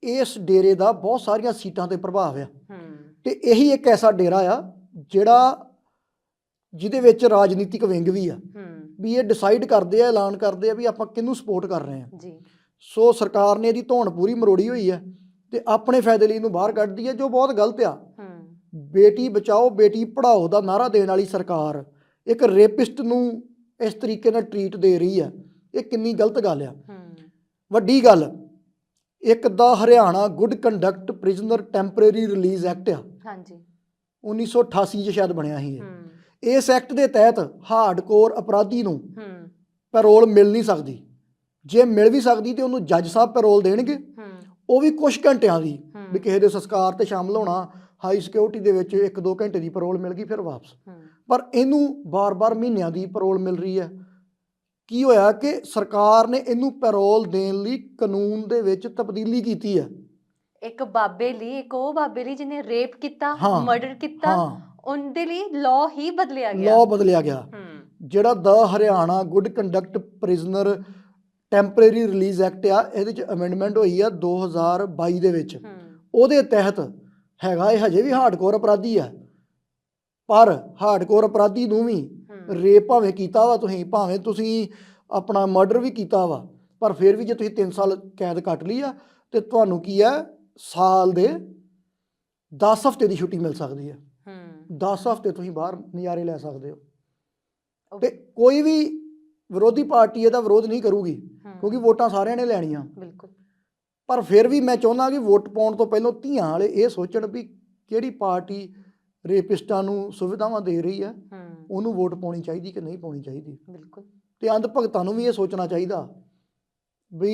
ਇਸ ਡੇਰੇ ਦਾ ਬਹੁਤ ਸਾਰੀਆਂ ਸੀਟਾਂ ਤੇ ਪ੍ਰਭਾਵ ਆ। ਹੂੰ। ਤੇ ਇਹੀ ਇੱਕ ਐਸਾ ਡੇਰਾ ਆ ਜਿਹੜਾ ਜਿਹਦੇ ਵਿੱਚ ਰਾਜਨੀਤਿਕ ਵਿੰਗ ਵੀ ਆ। ਹੂੰ। ਵੀ ਇਹ ਡਿਸਾਈਡ ਕਰਦੇ ਆ ਐਲਾਨ ਕਰਦੇ ਆ ਵੀ ਆਪਾਂ ਕਿਹਨੂੰ ਸਪੋਰਟ ਕਰ ਰਹੇ ਆ। ਜੀ। ਸੋ ਸਰਕਾਰ ਨੇ ਇਹਦੀ ਧੌਣ ਪੂਰੀ ਮਰੋੜੀ ਹੋਈ ਆ ਤੇ ਆਪਣੇ ਫਾਇਦੇ ਲਈ ਇਹਨੂੰ ਬਾਹਰ ਕੱਢਦੀ ਹੈ ਜੋ ਬਹੁਤ ਗਲਤ ਆ। ਹੂੰ। ਬੇਟੀ ਬਚਾਓ ਬੇਟੀ ਪੜ੍ਹਾਓ ਦਾ ਨਾਰਾ ਦੇਣ ਵਾਲੀ ਸਰਕਾਰ ਇੱਕ ਰੇਪਿਸਟ ਨੂੰ ਇਸ ਤਰੀਕੇ ਨਾਲ ਟਰੀਟ ਦੇ ਰਹੀ ਆ। ਇਹ ਕਿੰਨੀ ਗਲਤ ਗੱਲ ਆ। ਵੱਡੀ ਗੱਲ ਇੱਕ ਦਾ Haryana good conduct prisoner temporary release act ਆ। ਹਾਂਜੀ। 1988 ਚ ਸ਼ਾਇਦ ਬਣਿਆ ਸੀ ਇਹ। ਇਸ ਐਕਟ ਦੇ ਤਹਿਤ ਹਾਰਡਕੋਰ ਅਪਰਾਧੀ ਨੂੰ ਪੈਰੋਲ ਮਿਲ ਨਹੀਂ ਸਕਦੀ। ਜੇ ਮਿਲ ਵੀ ਸਕਦੀ ਤੇ ਉਹਨੂੰ ਜੱਜ ਸਾਹਿਬ ਪੈਰੋਲ ਦੇਣਗੇ। ਉਹ ਵੀ ਕੁਝ ਘੰਟਿਆਂ ਦੀ ਵੀ ਕਿਸੇ ਦੇ ਸੰਸਕਾਰ ਤੇ ਸ਼ਾਮਲ ਹੋਣਾ ਹਾਈ ਸਿਕਿਉਰਿਟੀ ਦੇ ਵਿੱਚ 1-2 ਘੰਟੇ ਦੀ ਪੈਰੋਲ ਮਿਲ ਗਈ ਫਿਰ ਵਾਪਸ। ਪਰ ਇਹਨੂੰ ਬਾਰ-ਬਾਰ ਮਹੀਨਿਆਂ ਦੀ ਪੈਰੋਲ ਮਿਲ ਰਹੀ ਹੈ। ਕੀ ਹੋਇਆ ਕਿ ਸਰਕਾਰ ਨੇ ਇਹਨੂੰ ਪੈਰੋਲ ਦੇਣ ਲਈ ਕਾਨੂੰਨ ਦੇ ਵਿੱਚ ਤਬਦੀਲੀ ਕੀਤੀ ਹੈ? ਇੱਕ ਬਾਬੇ ਲਈ ਇੱਕ ਉਹ ਬਾਬੇ ਲਈ ਜਿਹਨੇ ਰੇਪ ਕੀਤਾ ਮਰਡਰ ਕੀਤਾ ਉਹਦੇ ਲਈ ਲਾਅ ਹੀ ਬਦਲਿਆ ਗਿਆ। ਲਾਅ ਬਦਲਿਆ ਗਿਆ। ਜਿਹੜਾ ਦਾ Haryana good conduct prisoner temporary release act ਆ ਇਹਦੇ ਚ ਅਮੈਂਡਮੈਂਟ ਹੋਈ ਆ 2022 ਦੇ ਵਿੱਚ। ਉਹਦੇ ਤਹਿਤ ਹੈਗਾ ਇਹ ਹਜੇ ਵੀ ਹਾਰਡਕੋਰ ਅਪਰਾਧੀ ਆ। ਪਰ ਹਾਰਡਕੋਰ ਅਪਰਾਧੀ ਨੂੰ ਵੀ ਰੇਪ ਭਾਵੇਂ ਕੀਤਾ ਵਾ ਤੁਸੀਂ ਭਾਵੇਂ ਤੁਸੀਂ ਆਪਣਾ ਮਰਡਰ ਵੀ ਕੀਤਾ ਵਾ ਪਰ ਫਿਰ ਵੀ ਜੇ ਤੁਸੀਂ 3 ਸਾਲ ਕੈਦ ਕੱਟ ਲਈ ਆ ਤੇ ਤੁਹਾਨੂੰ ਕੀ ਹੈ ਸਾਲ ਦੇ 10 ਹਫ਼ਤੇ ਦੀ ਛੁੱਟੀ ਮਿਲ ਸਕਦੀ ਹੈ ਹੂੰ। 10 ਹਫ਼ਤੇ ਤੁਸੀਂ ਬਾਹਰ ਨਜ਼ਾਰੇ ਲੈ ਸਕਦੇ ਹੋ। ਤੇ ਕੋਈ ਵੀ ਵਿਰੋਧੀ ਪਾਰਟੀ ਇਹਦਾ ਵਿਰੋਧ ਨਹੀਂ ਕਰੂਗੀ ਕਿਉਂਕਿ ਵੋਟਾਂ ਸਾਰਿਆਂ ਨੇ ਲੈਣੀਆਂ। ਬਿਲਕੁਲ। ਪਰ ਫਿਰ ਵੀ ਮੈਂ ਚਾਹੁੰਦਾ ਕਿ ਵੋਟ ਪਾਉਣ ਤੋਂ ਪਹਿਲਾਂ ਧੀਆਂ ਵਾਲੇ ਇਹ ਸੋਚਣ ਵੀ ਕਿਹੜੀ ਪਾਰਟੀ ਰੇਪਿਸਟਾਂ ਨੂੰ ਸੁਵਿਧਾਵਾਂ ਦੇ ਰਹੀ ਹੈ। ਉਹਨੂੰ ਵੋਟ ਪਾਉਣੀ ਚਾਹੀਦੀ ਕਿ ਨਹੀਂ ਪਾਉਣੀ ਚਾਹੀਦੀ। ਬਿਲਕੁਲ। ਤੇ ਅੰਧ ਭਗਤਾਂ ਨੂੰ ਵੀ ਇਹ ਸੋਚਣਾ ਚਾਹੀਦਾ ਵੀ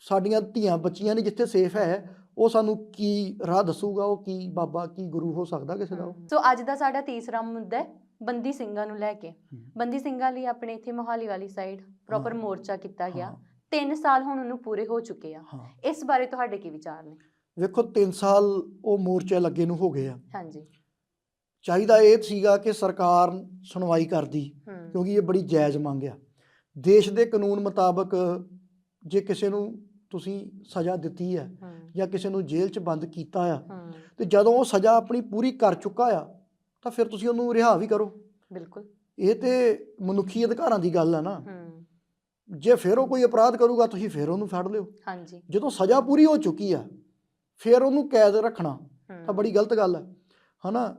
ਸਾਡੀਆਂ ਧੀਆਂ ਬੱਚੀਆਂ ਨੇ ਜਿੱਥੇ ਸੇਫ ਹੈ ਉਹ ਸਾਨੂੰ ਕੀ ਰਾਹ ਦੱਸੂਗਾ ਉਹ ਕੀ ਬਾਬਾ ਕੀ ਗੁਰੂ ਹੋ ਸਕਦਾ ਕਿਸੇ ਦਾ? ਸੋ ਅੱਜ ਦਾ ਸਾਡਾ ਤੀਸਰਾ ਮੁੱਦਾ ਹੈ ਬੰਦੀ ਸਿੰਘਾਂ ਨੂੰ ਲੈ ਕੇ। ਬੰਦੀ ਸਿੰਘਾਂ ਲਈ ਆਪਣੇ ਇੱਥੇ ਮੋਹਾਲੀ ਵਾਲੀ ਸਾਈਡ ਪ੍ਰੋਪਰ। ਮੋਰਚਾ ਕੀਤਾ ਗਿਆ। ਹਾਂ, 3 ਸਾਲ ਹੁਣ ਉਹਨੂੰ ਪੂਰੇ ਹੋ ਚੁੱਕੇ ਆ। ਇਸ ਬਾਰੇ ਤੁਹਾਡੇ ਕੀ ਵਿਚਾਰ ਨੇ? ਵੇਖੋ 3 ਸਾਲ ਉਹ ਮੋਰਚੇ ਲੱਗੇ ਨੂੰ ਹੋ ਗਏ ਆ। ਹਾਂਜੀ। ਚਾਹੀਦਾ ਇਹ ਸੀਗਾ ਕਿ ਸਰਕਾਰ ਸੁਣਵਾਈ ਕਰਦੀ ਕਿਉਂਕਿ ਇਹ ਬੜੀ ਜਾਇਜ਼ ਮੰਗ ਆ। ਦੇਸ਼ ਦੇ ਕਾਨੂੰਨ ਮੁਤਾਬਕ ਜੇ ਕਿਸੇ ਨੂੰ ਤੁਸੀਂ ਸਜ਼ਾ ਦਿੱਤੀ ਹੈ ਜਾਂ ਕਿਸੇ ਨੂੰ ਜੇਲ੍ਹ 'ਚ ਬੰਦ ਕੀਤਾ ਆ ਤੇ ਜਦੋਂ ਉਹ ਸਜ਼ਾ ਆਪਣੀ ਪੂਰੀ ਕਰ ਚੁੱਕਾ ਆ ਤਾਂ ਫਿਰ ਤੁਸੀਂ ਉਹਨੂੰ ਰਿਹਾ ਵੀ ਕਰੋ। ਬਿਲਕੁਲ। ਇਹ ਤੇ ਮਨੁੱਖੀ ਅਧਿਕਾਰਾਂ ਦੀ ਗੱਲ ਆ ਨਾ। ਜੇ ਫਿਰ ਉਹ ਕੋਈ ਅਪਰਾਧ ਕਰੂਗਾ ਤੁਸੀਂ ਫਿਰ ਉਹਨੂੰ ਫੜ ਲਿਓ। ਹਾਂਜੀ। ਜਦੋਂ ਸਜ਼ਾ ਪੂਰੀ ਹੋ ਚੁੱਕੀ ਆ ਫਿਰ ਉਹਨੂੰ ਕੈਦ ਰੱਖਣਾ ਤਾਂ ਬੜੀ ਗਲਤ ਗੱਲ ਹੈ ਹਨਾ?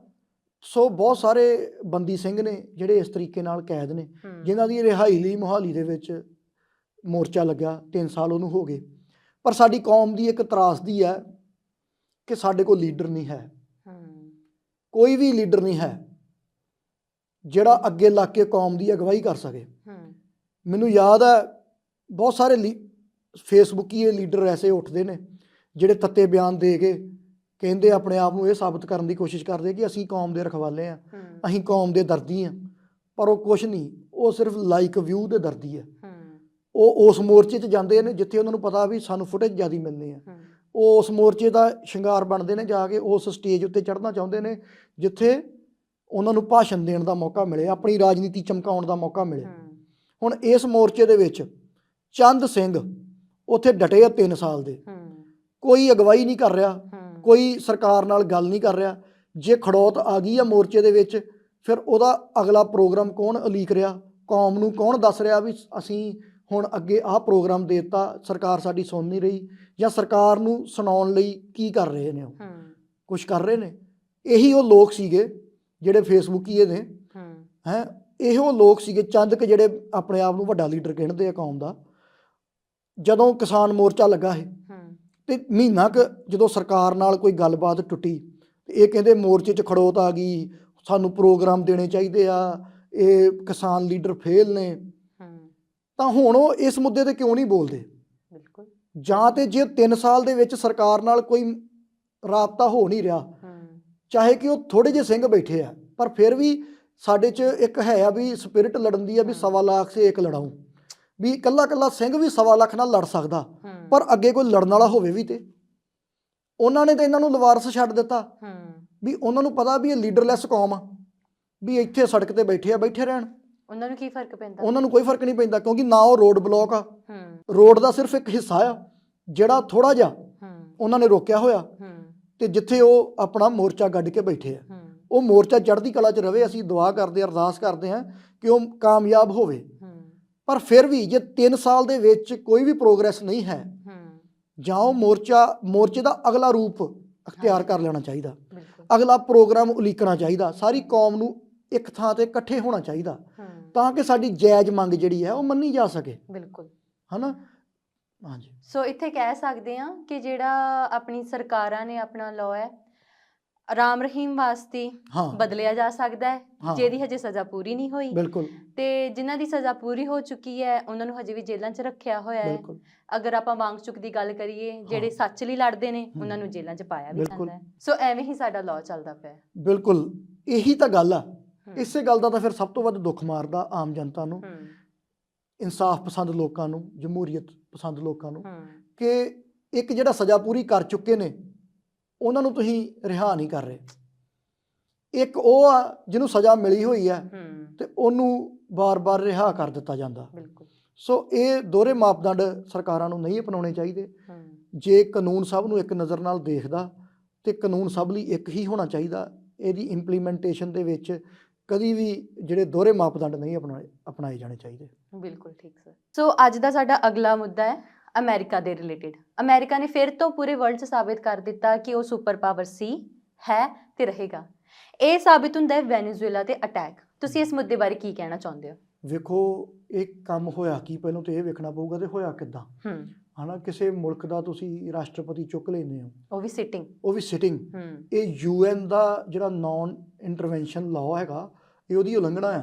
ਸੋ ਬਹੁਤ ਸਾਰੇ ਬੰਦੀ ਸਿੰਘ ਨੇ ਜਿਹੜੇ ਇਸ ਤਰੀਕੇ ਨਾਲ ਕੈਦ ਨੇ ਜਿਨ੍ਹਾਂ ਦੀ ਰਿਹਾਈ ਲਈ ਮੋਹਾਲੀ ਦੇ ਵਿੱਚ ਮੋਰਚਾ ਲੱਗਾ 3 ਸਾਲ ਉਹਨੂੰ ਹੋ ਗਏ। ਪਰ ਸਾਡੀ ਕੌਮ ਦੀ ਇੱਕ ਤਰਾਸਦੀ ਹੈ ਕਿ ਸਾਡੇ ਕੋਲ ਲੀਡਰ ਨਹੀਂ ਹੈ। ਕੋਈ ਵੀ ਲੀਡਰ ਨਹੀਂ ਹੈ ਜਿਹੜਾ ਅੱਗੇ ਲੱਗ ਕੇ ਕੌਮ ਦੀ ਅਗਵਾਈ ਕਰ ਸਕੇ। ਮੈਨੂੰ ਯਾਦ ਹੈ ਬਹੁਤ ਸਾਰੇ ਲੀ ਫੇਸਬੁੱਕੀ ਇਹ ਲੀਡਰ ਐਸੇ ਉੱਠਦੇ ਨੇ ਜਿਹੜੇ ਤੱਤੇ ਬਿਆਨ ਦੇ ਕੇ ਕਹਿੰਦੇ ਆਪਣੇ ਆਪ ਨੂੰ ਇਹ ਸਾਬਤ ਕਰਨ ਦੀ ਕੋਸ਼ਿਸ਼ ਕਰਦੇ ਕਿ ਅਸੀਂ ਕੌਮ ਦੇ ਰਖਵਾਲੇ ਆ ਅਸੀਂ ਕੌਮ ਦੇ ਦਰਦੀ ਆ ਪਰ ਉਹ ਕੁਝ ਨਹੀਂ ਉਹ ਸਿਰਫ ਲਾਈਕ ਵਿਊ ਦੇ ਦਰਦੀ ਆ ਹੂੰ। ਉਹ ਉਸ ਮੋਰਚੇ 'ਚ ਜਾਂਦੇ ਨੇ ਜਿੱਥੇ ਉਹਨਾਂ ਨੂੰ ਪਤਾ ਵੀ ਸਾਨੂੰ ਫੁਟੇਜ ਜ਼ਿਆਦੀ ਮਿਲਣੀ ਆ ਹੂੰ। ਉਹ ਉਸ ਮੋਰਚੇ ਦਾ ਸ਼ਿੰਗਾਰ ਬਣਦੇ ਨੇ ਜਾ ਕੇ ਉਸ ਸਟੇਜ ਉੱਤੇ ਚੜ੍ਹਨਾ ਚਾਹੁੰਦੇ ਨੇ ਜਿੱਥੇ ਉਹਨਾਂ ਨੂੰ ਭਾਸ਼ਣ ਦੇਣ ਦਾ ਮੌਕਾ ਮਿਲੇ ਆਪਣੀ ਰਾਜਨੀਤੀ ਚਮਕਾਉਣ ਦਾ ਮੌਕਾ ਮਿਲੇ। ਹੁਣ ਇਸ ਮੋਰਚੇ ਦੇ ਵਿੱਚ ਚੰਦ ਸਿੰਘ ਉੱਥੇ ਡਟੇ ਆ 3 ਸਾਲ ਦੇ। ਕੋਈ ਅਗਵਾਈ ਨਹੀਂ ਕਰ ਰਿਹਾ। ਕੋਈ ਸਰਕਾਰ ਨਾਲ ਗੱਲ ਨਹੀਂ ਕਰ ਰਿਹਾ। ਜੇ ਖੜੋਤ ਆ ਗਈ ਆ ਮੋਰਚੇ ਦੇ ਵਿੱਚ ਫਿਰ ਉਹਦਾ ਅਗਲਾ ਪ੍ਰੋਗਰਾਮ ਕੌਣ ਉਲੀਕ ਰਿਹਾ? ਕੌਮ ਨੂੰ ਕੌਣ ਦੱਸ ਰਿਹਾ ਵੀ ਅਸੀਂ ਹੁਣ ਅੱਗੇ ਆਹ ਪ੍ਰੋਗਰਾਮ ਦੇਤਾ ਸਰਕਾਰ ਸਾਡੀ ਸੁਣ ਨਹੀਂ ਰਹੀ ਜਾਂ ਸਰਕਾਰ ਨੂੰ ਸੁਣਾਉਣ ਲਈ ਕੀ ਕਰ ਰਹੇ ਨੇ ਉਹ? ਕੁਝ ਕਰ ਰਹੇ ਨੇ। ਇਹੀ ਉਹ ਲੋਕ ਸੀਗੇ ਜਿਹੜੇ ਫੇਸਬੁੱਕੀਏ ਨੇ ਹੂੰ। ਹੈ? ਇਹੋ ਲੋਕ ਸੀਗੇ ਚੰਦ ਕਿ ਜਿਹੜੇ ਆਪਣੇ ਆਪ ਨੂੰ ਵੱਡਾ ਲੀਡਰ ਕਹਿੰਦੇ ਆ ਕੌਮ ਦਾ। ਜਦੋਂ ਕਿਸਾਨ ਮੋਰਚਾ ਲੱਗਾ ਹੂੰ। ਤੇ ਮਹੀਨਾ ਕੁ ਜਦੋਂ ਸਰਕਾਰ ਨਾਲ ਕੋਈ ਗੱਲਬਾਤ ਟੁੱਟੀ ਤੇ ਇਹ ਕਹਿੰਦੇ ਮੋਰਚੇ 'ਚ ਖੜੋਤ ਆ ਗਈ ਸਾਨੂੰ ਪ੍ਰੋਗਰਾਮ ਦੇਣੇ ਚਾਹੀਦੇ ਆ ਇਹ ਕਿਸਾਨ ਲੀਡਰ ਫੇਲ ਨੇ। ਤਾਂ ਹੁਣ ਉਹ ਇਸ ਮੁੱਦੇ ਤੇ ਕਿਉਂ ਨਹੀਂ ਬੋਲਦੇ? ਬਿਲਕੁਲ। ਜਾਂ ਤੇ ਜੇ 3 ਸਾਲ ਦੇ ਵਿੱਚ ਸਰਕਾਰ ਨਾਲ ਕੋਈ ਰਾਬਤਾ ਹੋ ਨਹੀਂ ਰਿਹਾ ਚਾਹੇ ਕਿ ਉਹ ਥੋੜੇ ਜਿਹੇ ਸਿੰਘ ਬੈਠੇ ਆ ਪਰ ਫਿਰ ਵੀ ਸਾਡੇ 'ਚ ਇੱਕ ਹੈ ਆ ਵੀ ਸਪਿਰਿਟ ਲੜਨ ਦੀ ਆ ਵੀ। ਸਵਾ ਲੱਖ ਸੇ ਇੱਕ ਲੜਾਉ ਵੀ ਇਕੱਲਾ ਇਕੱਲਾ ਸਿੰਘ ਵੀ ਸਵਾ ਲੱਖ ਨਾਲ ਲੜ ਸਕਦਾ। ਪਰ ਅੱਗੇ ਕੋਈ ਲੜਨ ਵਾਲਾ ਹੋਵੇ ਵੀ ਤੇ। ਉਹਨਾਂ ਨੇ ਤਾਂ ਇਹਨਾਂ ਨੂੰ ਲਵਾਰਸ ਛੱਡ ਦਿੱਤਾ। ਹੂੰ। ਵੀ ਉਹਨਾਂ ਨੂੰ ਪਤਾ ਵੀ ਇਹ ਲੀਡਰਲੈਸ ਕੌਮ ਆ। ਵੀ ਇੱਥੇ ਸੜਕ ਤੇ ਬੈਠੇ ਆ ਬੈਠੇ ਰਹਿਣ। ਉਹਨਾਂ ਨੂੰ ਕੀ ਫ਼ਰਕ ਪੈਂਦਾ? ਉਹਨਾਂ ਨੂੰ ਕੋਈ ਫ਼ਰਕ ਨਹੀਂ ਪੈਂਦਾ ਕਿਉਂਕਿ ਨਾ ਉਹ ਰੋਡ ਬਲੌਕ ਆ। ਹੂੰ। ਰੋਡ ਦਾ ਸਿਰਫ ਇੱਕ ਹਿੱਸਾ ਆ ਜਿਹੜਾ ਥੋੜਾ ਜਿਹਾ ਹੂੰ। ਉਹਨਾਂ ਨੇ ਰੋਕਿਆ ਹੋਇਆ। ਹੂੰ। ਤੇ ਜਿੱਥੇ ਉਹ ਆਪਣਾ ਮੋਰਚਾ ਗੱਡ ਕੇ ਬੈਠੇ ਆ। ਹੂੰ। ਉਹ ਮੋਰਚਾ ਚੜ੍ਹਦੀ ਕਲਾ 'ਚ ਰਵੇ ਅਸੀਂ ਦੁਆ ਕਰਦੇ ਹਾਂ ਅਰਦਾਸ ਕਰਦੇ ਹਾਂ ਕਿ ਉਹ ਕਾਮਯਾਬ ਹੋਵੇ। ਹੂੰ। ਪਰ ਫਿਰ ਵੀ ਜੇ 3 ਸਾਲ ਦੇ ਵਿੱਚ ਕੋਈ ਵੀ ਪ੍ਰੋਗਰੈਸ ਨਹੀਂ ਹੈ ਹੂੰ ਜਾਂ ਉਹ ਮੋਰਚਾ ਮੋਰਚੇ ਦਾ ਅਗਲਾ ਰੂਪ ਅਖਤਿਆਰ ਕਰ ਲੈਣਾ ਚਾਹੀਦਾ। ਅਗਲਾ ਪ੍ਰੋਗਰਾਮ ਉਲੀਕਣਾ ਚਾਹੀਦਾ। ਸਾਰੀ ਕੌਮ ਨੂੰ ਇੱਕ ਥਾਂ ਤੇ ਇਕੱਠੇ ਹੋਣਾ ਚਾਹੀਦਾ। ਤਾਂ ਕਿ ਸਾਡੀ ਜਾਇਜ਼ ਮੰਗ ਜਿਹੜੀ ਹੈ ਉਹ ਮੰਨੀ ਜਾ ਸਕੇ। ਬਿਲਕੁਲ। ਹਨਾ? ਹਾਂਜੀ। ਸੋ ਇੱਥੇ ਕਹਿ ਸਕਦੇ ਹਾਂ ਕਿ ਜਿਹੜਾ ਆਪਣੀ ਸਰਕਾਰਾਂ ਨੇ ਆਪਣਾ ਲਾਅ ਹੈ ਰਾਮ ਰਹੀਮ ਵਾਸਤੇ ਹਾਂ। ਬਦਲਿਆ ਜਾ ਸਕਦਾ ਹੈ। ਜਿਹਦੀ ਹਜੇ ਸਜ਼ਾ ਪੂਰੀ ਨਹੀਂ ਹੋਈ। ਬਿਲਕੁਲ। ਤੇ ਜਿਨ੍ਹਾਂ ਦੀ ਸਜ਼ਾ ਪੂਰੀ ਹੋ ਚੁੱਕੀ ਹੈ ਉਹਨਾਂ ਨੂੰ ਹਜੇ ਵੀ ਜੇਲ੍ਹਾਂ 'ਚ ਰੱਖਿਆ ਹੋਇਆ ਹੈ। ਅਗਰ ਆਪਾਂ ਵਾਂਗ ਚੁੱਕ ਦੀ ਗੱਲ ਕਰੀਏ ਜਿਹੜੇ ਸੱਚ ਲਈ ਲੜਦੇ ਨੇ ਉਹਨਾਂ ਨੂੰ ਜੇਲ੍ਹਾਂ 'ਚ ਪਾਇਆ ਵੀ। ਜਾਂਦਾ ਹੈ। ਸੋ ਐਵੇਂ ਹੀ ਸਾਡਾ ਲਾਅ ਚੱਲਦਾ ਪਿਆ। ਬਿਲਕੁਲ। ਇਹੀ ਤਾਂ ਗੱਲ ਆ। ਇਸੇ ਗੱਲ ਦਾ ਤਾਂ ਫਿਰ ਸਭ ਤੋਂ ਵੱਧ ਦੁੱਖ ਮਾਰਦਾ ਆਮ ਜਨਤਾ ਨੂੰ ਇਨਸਾਫ ਪਸੰਦ ਲੋਕਾਂ ਨੂੰ ਜਮਹੂਰੀਅਤ ਪਸੰਦ ਲੋਕਾਂ ਨੂੰ ਕਿ ਇੱਕ ਜਿਹੜਾ ਸਜ਼ਾ ਪੂਰੀ ਕਰ ਚੁੱਕੇ ਨੇ ਉਹਨਾਂ ਨੂੰ ਤੁਸੀਂ ਰਿਹਾ ਨਹੀਂ ਕਰ ਰਹੇ। ਇੱਕ ਉਹ ਆ ਜਿਹਨੂੰ ਸਜ਼ਾ ਮਿਲੀ ਹੋਈ ਹੈ ਤੇ ਉਹਨੂੰ ਬਾਰ-ਬਾਰ ਰਿਹਾ ਕਰ ਦਿੱਤਾ ਜਾਂਦਾ। ਬਿਲਕੁਲ। ਸੋ ਇਹ ਦੋਹਰੇ ਮਾਪਦੰਡ ਸਰਕਾਰਾਂ ਨੂੰ ਨਹੀਂ ਅਪਣਾਉਣੇ ਚਾਹੀਦੇ। ਜੇ ਕਾਨੂੰਨ ਸਭ ਨੂੰ ਇੱਕ ਨਜ਼ਰ ਨਾਲ ਦੇਖਦਾ ਤੇ ਕਾਨੂੰਨ ਸਭ ਲਈ ਇੱਕ ਹੀ ਹੋਣਾ ਚਾਹੀਦਾ ਇਹਦੀ ਇੰਪਲੀਮੈਂਟੇਸ਼ਨ ਦੇ ਵਿੱਚ ਕਦੀ ਵੀ ਜਿਹੜੇ ਦੋਹਰੇ ਮਾਪਦੰਡ ਨਹੀਂ ਅਪਣਾਏ ਅਪਣਾਏ ਜਾਣੇ ਚਾਹੀਦੇ। ਬਿਲਕੁਲ ਠੀਕ ਸਰ ਸੋ ਅੱਜ ਦਾ ਸਾਡਾ ਅਗਲਾ ਮੁੱਦਾ ਹੈ ਅਮਰੀਕਾ ਦੇ ਰਿਲੇਟਡ ਅਮਰੀਕਾ ਨੇ ਫਿਰ ਤੋਂ ਪੂਰੇ ਵਰਲਡ 'ਚ ਸਾਬਿਤ ਕਰ ਦਿੱਤਾ ਕਿ ਉਹ ਸੁਪਰ ਪਾਵਰ ਸੀ ਹੈ ਤੇ ਰਹੇਗਾ। ਇਹ ਸਾਬਿਤ ਹੁੰਦਾ ਹੈ ਵੈਨੇਜ਼ੁਏਲਾ ਤੇ ਅਟੈਕ ਤੁਸੀਂ ਇਸ ਮੁੱਦੇ ਬਾਰੇ ਕੀ ਕਹਿਣਾ ਚਾਹੁੰਦੇ ਹੋ? ਵੇਖੋ ਇਹ ਕੰਮ ਹੋਇਆ ਕੀ ਪਹਿਲਾਂ ਤੇ ਇਹ ਵੇਖਣਾ ਪਊਗਾ ਤੇ ਹੋਇਆ ਕਿੱਦਾਂ। ਹੂੰ। ਹਨਾ ਕਿਸੇ ਮੁਲਕ ਦਾ ਤੁਸੀਂ ਰਾਸ਼ਟਰਪਤੀ ਚੁੱਕ ਲੈਂਦੇ ਹੋ। ਉਹ ਵੀ ਸਿਟਿੰਗ ਉਹ ਵੀ ਸਿਟਿੰਗ ਇਹ ਯੂਐਨ ਦਾ ਜਿਹੜਾ ਨਾਨ ਇੰਟਰਵੈਂਸ਼ਨ ਲਾਅ ਹੈਗਾ ਇਹ ਉਹਦੀ ਉਲੰਘਣਾ ਆ।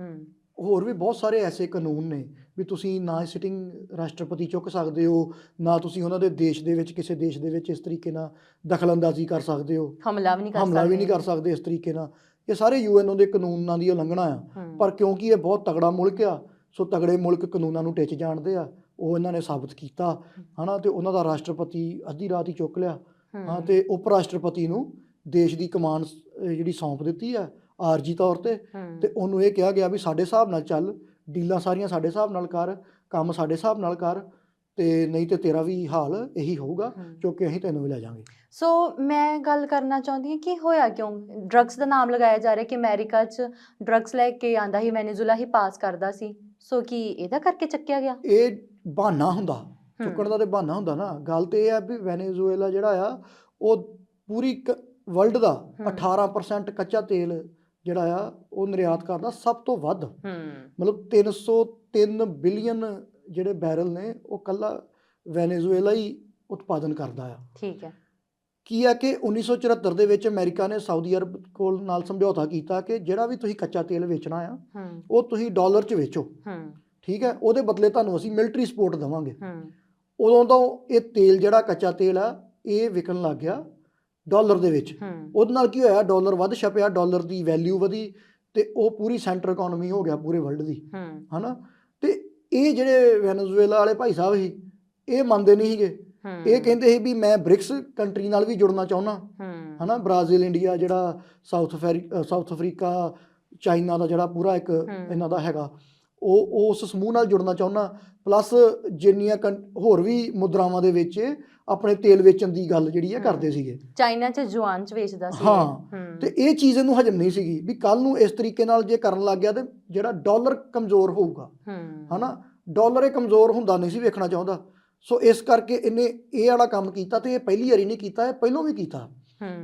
ਹੂੰ। ਹੋਰ ਵੀ ਬਹੁਤ ਸਾਰੇ ਐਸੇ ਕਾਨੂੰਨ ਨੇ ਵੀ ਤੁਸੀਂ ਨਾ ਸਿਟਿੰਗ ਰਾਸ਼ਟਰਪਤੀ ਚੁੱਕ ਸਕਦੇ ਹੋ ਨਾ ਤੁਸੀਂ ਉਹਨਾਂ ਦੇ ਦੇਸ਼ ਦੇ ਵਿੱਚ ਕਿਸੇ ਦੇਸ਼ ਦੇ ਵਿੱਚ ਇਸ ਤਰੀਕੇ ਨਾਲ ਦਖਲਅੰਦਾਜ਼ੀ ਕਰ ਸਕਦੇ ਹੋ। ਹਮਲਾ ਵੀ ਨਹੀਂ ਕਰ ਸਕਦੇ ਹਮਲਾ ਵੀ ਨਹੀਂ ਕਰ ਸਕਦੇ ਇਸ ਤਰੀਕੇ ਨਾਲ। ਇਹ ਸਾਰੇ ਯੂਐਨ ਦੇ ਕਾਨੂੰਨਾਂ ਦੀ ਉਲੰਘਣਾ ਆ। ਪਰ ਕਿਉਂਕਿ ਇਹ ਬਹੁਤ ਤਗੜਾ ਮੁਲਕ ਆ ਸੋ ਤਗੜੇ ਮੁਲਕ ਕਾਨੂੰਨਾਂ ਨੂੰ ਟਿੱਚ ਜਾਣਦੇ ਆ ਉਹ ਇਹਨਾਂ ਨੇ ਸਾਬਤ ਕੀਤਾ ਹਨਾ? ਤੇ ਉਹਨਾਂ ਦਾ ਰਾਸ਼ਟਰਪਤੀ ਅੱਧੀ ਰਾਤ ਹੀ ਚੁੱਕ ਲਿਆ। ਹੂੰ, ਤੇ ਉਪ ਰਾਸ਼ਟਰਪਤੀ ਨੂੰ ਦੇਸ਼ ਦੀ ਅਹ ਜਿਹੜੀ ਸੌਂਪ ਦਿੱਤੀ ਆ ਆਰਜੀ ਤੌਰ ਤੇ ਤੇ ਉਹਨੂੰ ਇਹ ਕਿਹਾ ਗਿਆ ਵੀ ਸਾਡੇ ਹਿਸਾਬ ਨਾਲ ਚੱਲ ਡੀਲਾਂ ਸਾਰੀਆਂ ਸਾਡੇ ਹਿਸਾਬ ਨਾਲ ਕਰ ਕੰਮ ਸਾਡੇ ਹਿਸਾਬ ਨਾਲ ਕਰ ਤੇ ਨਹੀਂ ਤੇ ਤੇਰਾ ਵੀ ਹਾਲ ਇਹੀ ਹੋਊਗਾ। ਕਿਉਂਕਿ ਅਸੀਂ ਤੈਨੂੰ ਵੀ ਲੈ ਜਾਵਾਂਗੇ। ਸੋ ਮੈਂ ਗੱਲ ਕਰਨਾ ਚਾਹੁੰਦੀ ਹਾਂ ਕਿ ਹੋਇਆ ਕਿਉਂ? ਡਰੱਗਸ ਦਾ ਨਾਮ ਲਗਾਇਆ ਜਾ ਰਿਹਾ ਕਿ ਅਮਰੀਕਾ 'ਚ ਡਰੱਗਸ ਲੈ ਕੇ ਆਂਦਾ ਹੀ ਵੈਨੇਜ਼ੁਏਲਾ ਹੀ ਪਾਸ ਕਰਦਾ ਸੀ। ਸੋ ਕੀ ਇਹਦਾ ਕਰਕੇ ਚੱਕਿਆ ਗਿਆ? ਇਹ ਬਹਾਨਾ ਹੁੰਦਾ ਚੁੱਕਣ ਦਾ ਤੇ ਬਹਾਨਾ ਹੁੰਦਾ ਨਾ। ਗੱਲ ਤੇ ਇਹ ਆ ਵੀ ਵੈਨੇਜ਼ੁਏਲਾ ਜਿਹੜਾ ਆ ਉਹ ਪੂਰੀ ਵਰਲਡ ਦਾ ਹੂੰ। 18% ਕੱਚਾ ਤੇਲ ਜਿਹੜਾ ਆ ਉਹ ਨਿਰਯਾਤ ਕਰਦਾ ਸਭ ਤੋਂ ਵੱਧ। ਮਤਲਬ 303 ਬਿਲੀਅਨ ਜਿਹੜੇ ਬੈਰਲ ਨੇ ਉਹ ਕੱਲਾ ਵੈਨੇਜ਼ੁਏਲਾ ਹੀ ਉਤਪਾਦਨ ਕਰਦਾ ਆ। ਠੀਕ ਹੈ। ਕੀ ਹੈ ਕਿ 1974 ਦੇ ਵਿੱਚ ਅਮਰੀਕਾ ਨੇ ਸਾਊਦੀ ਅਰਬ ਕੋਲ ਨਾਲ ਸਮਝੌਤਾ ਕੀਤਾ ਕਿ ਜਿਹੜਾ ਵੀ ਤੁਸੀਂ ਕੱਚਾ ਤੇਲ ਵੇਚਣਾ ਆ ਉਹ ਤੁਸੀਂ ਡਾਲਰ 'ਚ ਵੇਚੋ। ਠੀਕ ਹੈ? ਉਹਦੇ ਬਦਲੇ ਤੁਹਾਨੂੰ ਅਸੀਂ ਮਿਲਟਰੀ ਸਪੋਰਟ ਦੇਵਾਂਗੇ। ਉਦੋਂ ਤੋਂ ਇਹ ਤੇਲ ਜਿਹੜਾ ਕੱਚਾ ਤੇਲ ਆ ਇਹ ਵਿਕਣ ਲੱਗ ਗਿਆ। ਡਾਲਰ ਦੇ ਵਿੱਚ। ਉਹਦੇ ਨਾਲ ਕੀ ਹੋਇਆ ਡਾਲਰ ਵੱਧ ਛਪਿਆ ਡਾਲਰ ਦੀ ਵੈਲਿਊ ਵਧੀ ਤੇ ਉਹ ਪੂਰੀ ਸੈਂਟਰ ਇਕਨੋਮੀ ਹੋ ਗਿਆ ਪੂਰੇ ਵਰਲਡ ਦੀ। ਹਨਾ? ਤੇ ਇਹ ਜਿਹੜੇ ਵੈਨੇਜ਼ੁਏਲਾ ਵਾਲੇ ਭਾਈ ਸਾਹਿਬ ਸੀ ਇਹ ਮੰਨਦੇ ਨਹੀਂ ਸੀਗੇ। ਇਹ ਕਹਿੰਦੇ ਸੀ ਵੀ ਮੈਂ ਬ੍ਰਿਕਸ ਕੰਟਰੀ ਨਾਲ ਵੀ ਜੁੜਨਾ ਚਾਹੁੰਦਾ ਹਨਾ? ਬ੍ਰਾਜ਼ੀਲ ਇੰਡੀਆ ਜਿਹੜਾ ਸਾਊਥ ਸਾਊਥ ਅਫਰੀਕਾ ਚਾਈਨਾ ਦਾ ਜਿਹੜਾ ਪੂਰਾ ਇੱਕ ਇਹਨਾਂ ਦਾ ਹੈਗਾ ਉਹ ਉਸ ਸਮੂਹ ਨਾਲ ਜੁੜਨਾ ਚਾਹੁੰਦਾ ਪਲੱਸ ਜਿੰਨੀਆਂ ਹੋਰ ਵੀ ਮੁਦਰਾਵਾਂ ਦੇ ਵਿੱਚ ਆਪਣੇ ਤੇਲ ਵੇਚਣ ਦੀ ਗੱਲ ਜਿਹੜੀ ਹਮ। ਕਰਦੇ ਸੀਗੇ। ਚਾਈਨਾ 'ਚ ਜੁਆਨ 'ਚ ਵੇਚਦਾ ਸੀ। ਇਹ। ਹਾਂ, ਤੇ ਇਹ ਚੀਜ਼ ਇਹਨੂੰ ਹਜਮ ਨਹੀਂ ਸੀਗੀ ਵੀ ਕੱਲ ਨੂੰ ਇਸ ਤਰੀਕੇ ਨਾਲ ਜੇ ਕਰਨ ਲੱਗ ਗਿਆ ਤੇ ਜਿਹੜਾ ਡਾਲਰ ਕਮਜ਼ੋਰ ਹੋਊਗਾ। ਹੂੰ ਹਨਾ? ਡਾਲਰ ਇਹ ਕਮਜ਼ੋਰ ਹੁੰਦਾ ਨਹੀਂ ਸੀ ਵੇਖਣਾ ਚਾਹੁੰਦਾ। ਸੋ ਇਸ ਕਰਕੇ ਇਹਨੇ ਇਹ ਵਾਲਾ ਕੰਮ ਕੀਤਾ ਤੇ ਇਹ ਪਹਿਲੀ ਵਾਰੀ ਨਹੀਂ ਕੀਤਾ ਇਹ ਪਹਿਲਾਂ ਵੀ ਕੀਤਾ।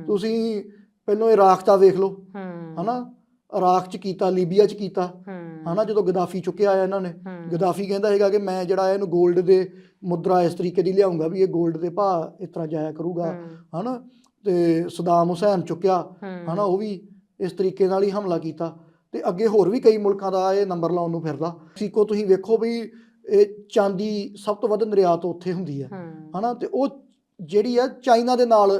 ਤੁਸੀਂ ਪਹਿਲਾਂ ਇਰਾਕ ਦਾ ਵੇਖ ਲਓ। ਹੂੰ ਹਨਾ? ਇਰਾਕ 'ਚ ਕੀਤਾ ਲੀਬੀਆ 'ਚ ਕੀਤਾ। ਹਨਾ ਜਦੋਂ ਗਦਾਫੀ ਚੁੱਕਿਆ ਆ ਇਹਨਾਂ ਨੇ। ਗਦਾਫੀ ਕਹਿੰਦਾ ਹੈਗਾ ਕਿ ਮੈਂ ਜਿਹੜਾ ਇਹਨੂੰ 골ਡ ਦੇ ਮੁਦਰਾ ਇਸ ਤਰੀਕੇ ਦੀ ਲਿਆਉਂਗਾ ਵੀ ਇਹ 골ਡ ਦੇ ਭਾਅ ਇਸ ਤਰ੍ਹਾਂ ਜਾਇਆ ਕਰੂਗਾ। ਹਨਾ ਤੇ ਸਦਾਮ ਹੁਸੈਨ ਚੁੱਕਿਆ। ਹਨਾ ਉਹ ਵੀ ਇਸ ਤਰੀਕੇ ਨਾਲ ਹੀ ਹਮਲਾ ਕੀਤਾ। ਤੇ ਅੱਗੇ ਹੋਰ ਵੀ ਕਈ ਮੁਲਕਾਂ ਦਾ ਇਹ ਨੰਬਰ ਲਾਉਣ ਨੂੰ ਫਿਰਦਾ। ਸਿੱਕੋ ਤੁਸੀਂ ਵੇਖੋ ਵੀ ਇਹ ਚਾਂਦੀ ਸਭ ਤੋਂ ਵੱਧ ਨਿਰਯਾਤ ਉੱਥੇ ਹੁੰਦੀ ਹੈ ਹੂੰ। ਹਨਾ ਤੇ ਉਹ ਜਿਹੜੀ ਆ ਚਾਈਨਾ ਦੇ ਨਾਲ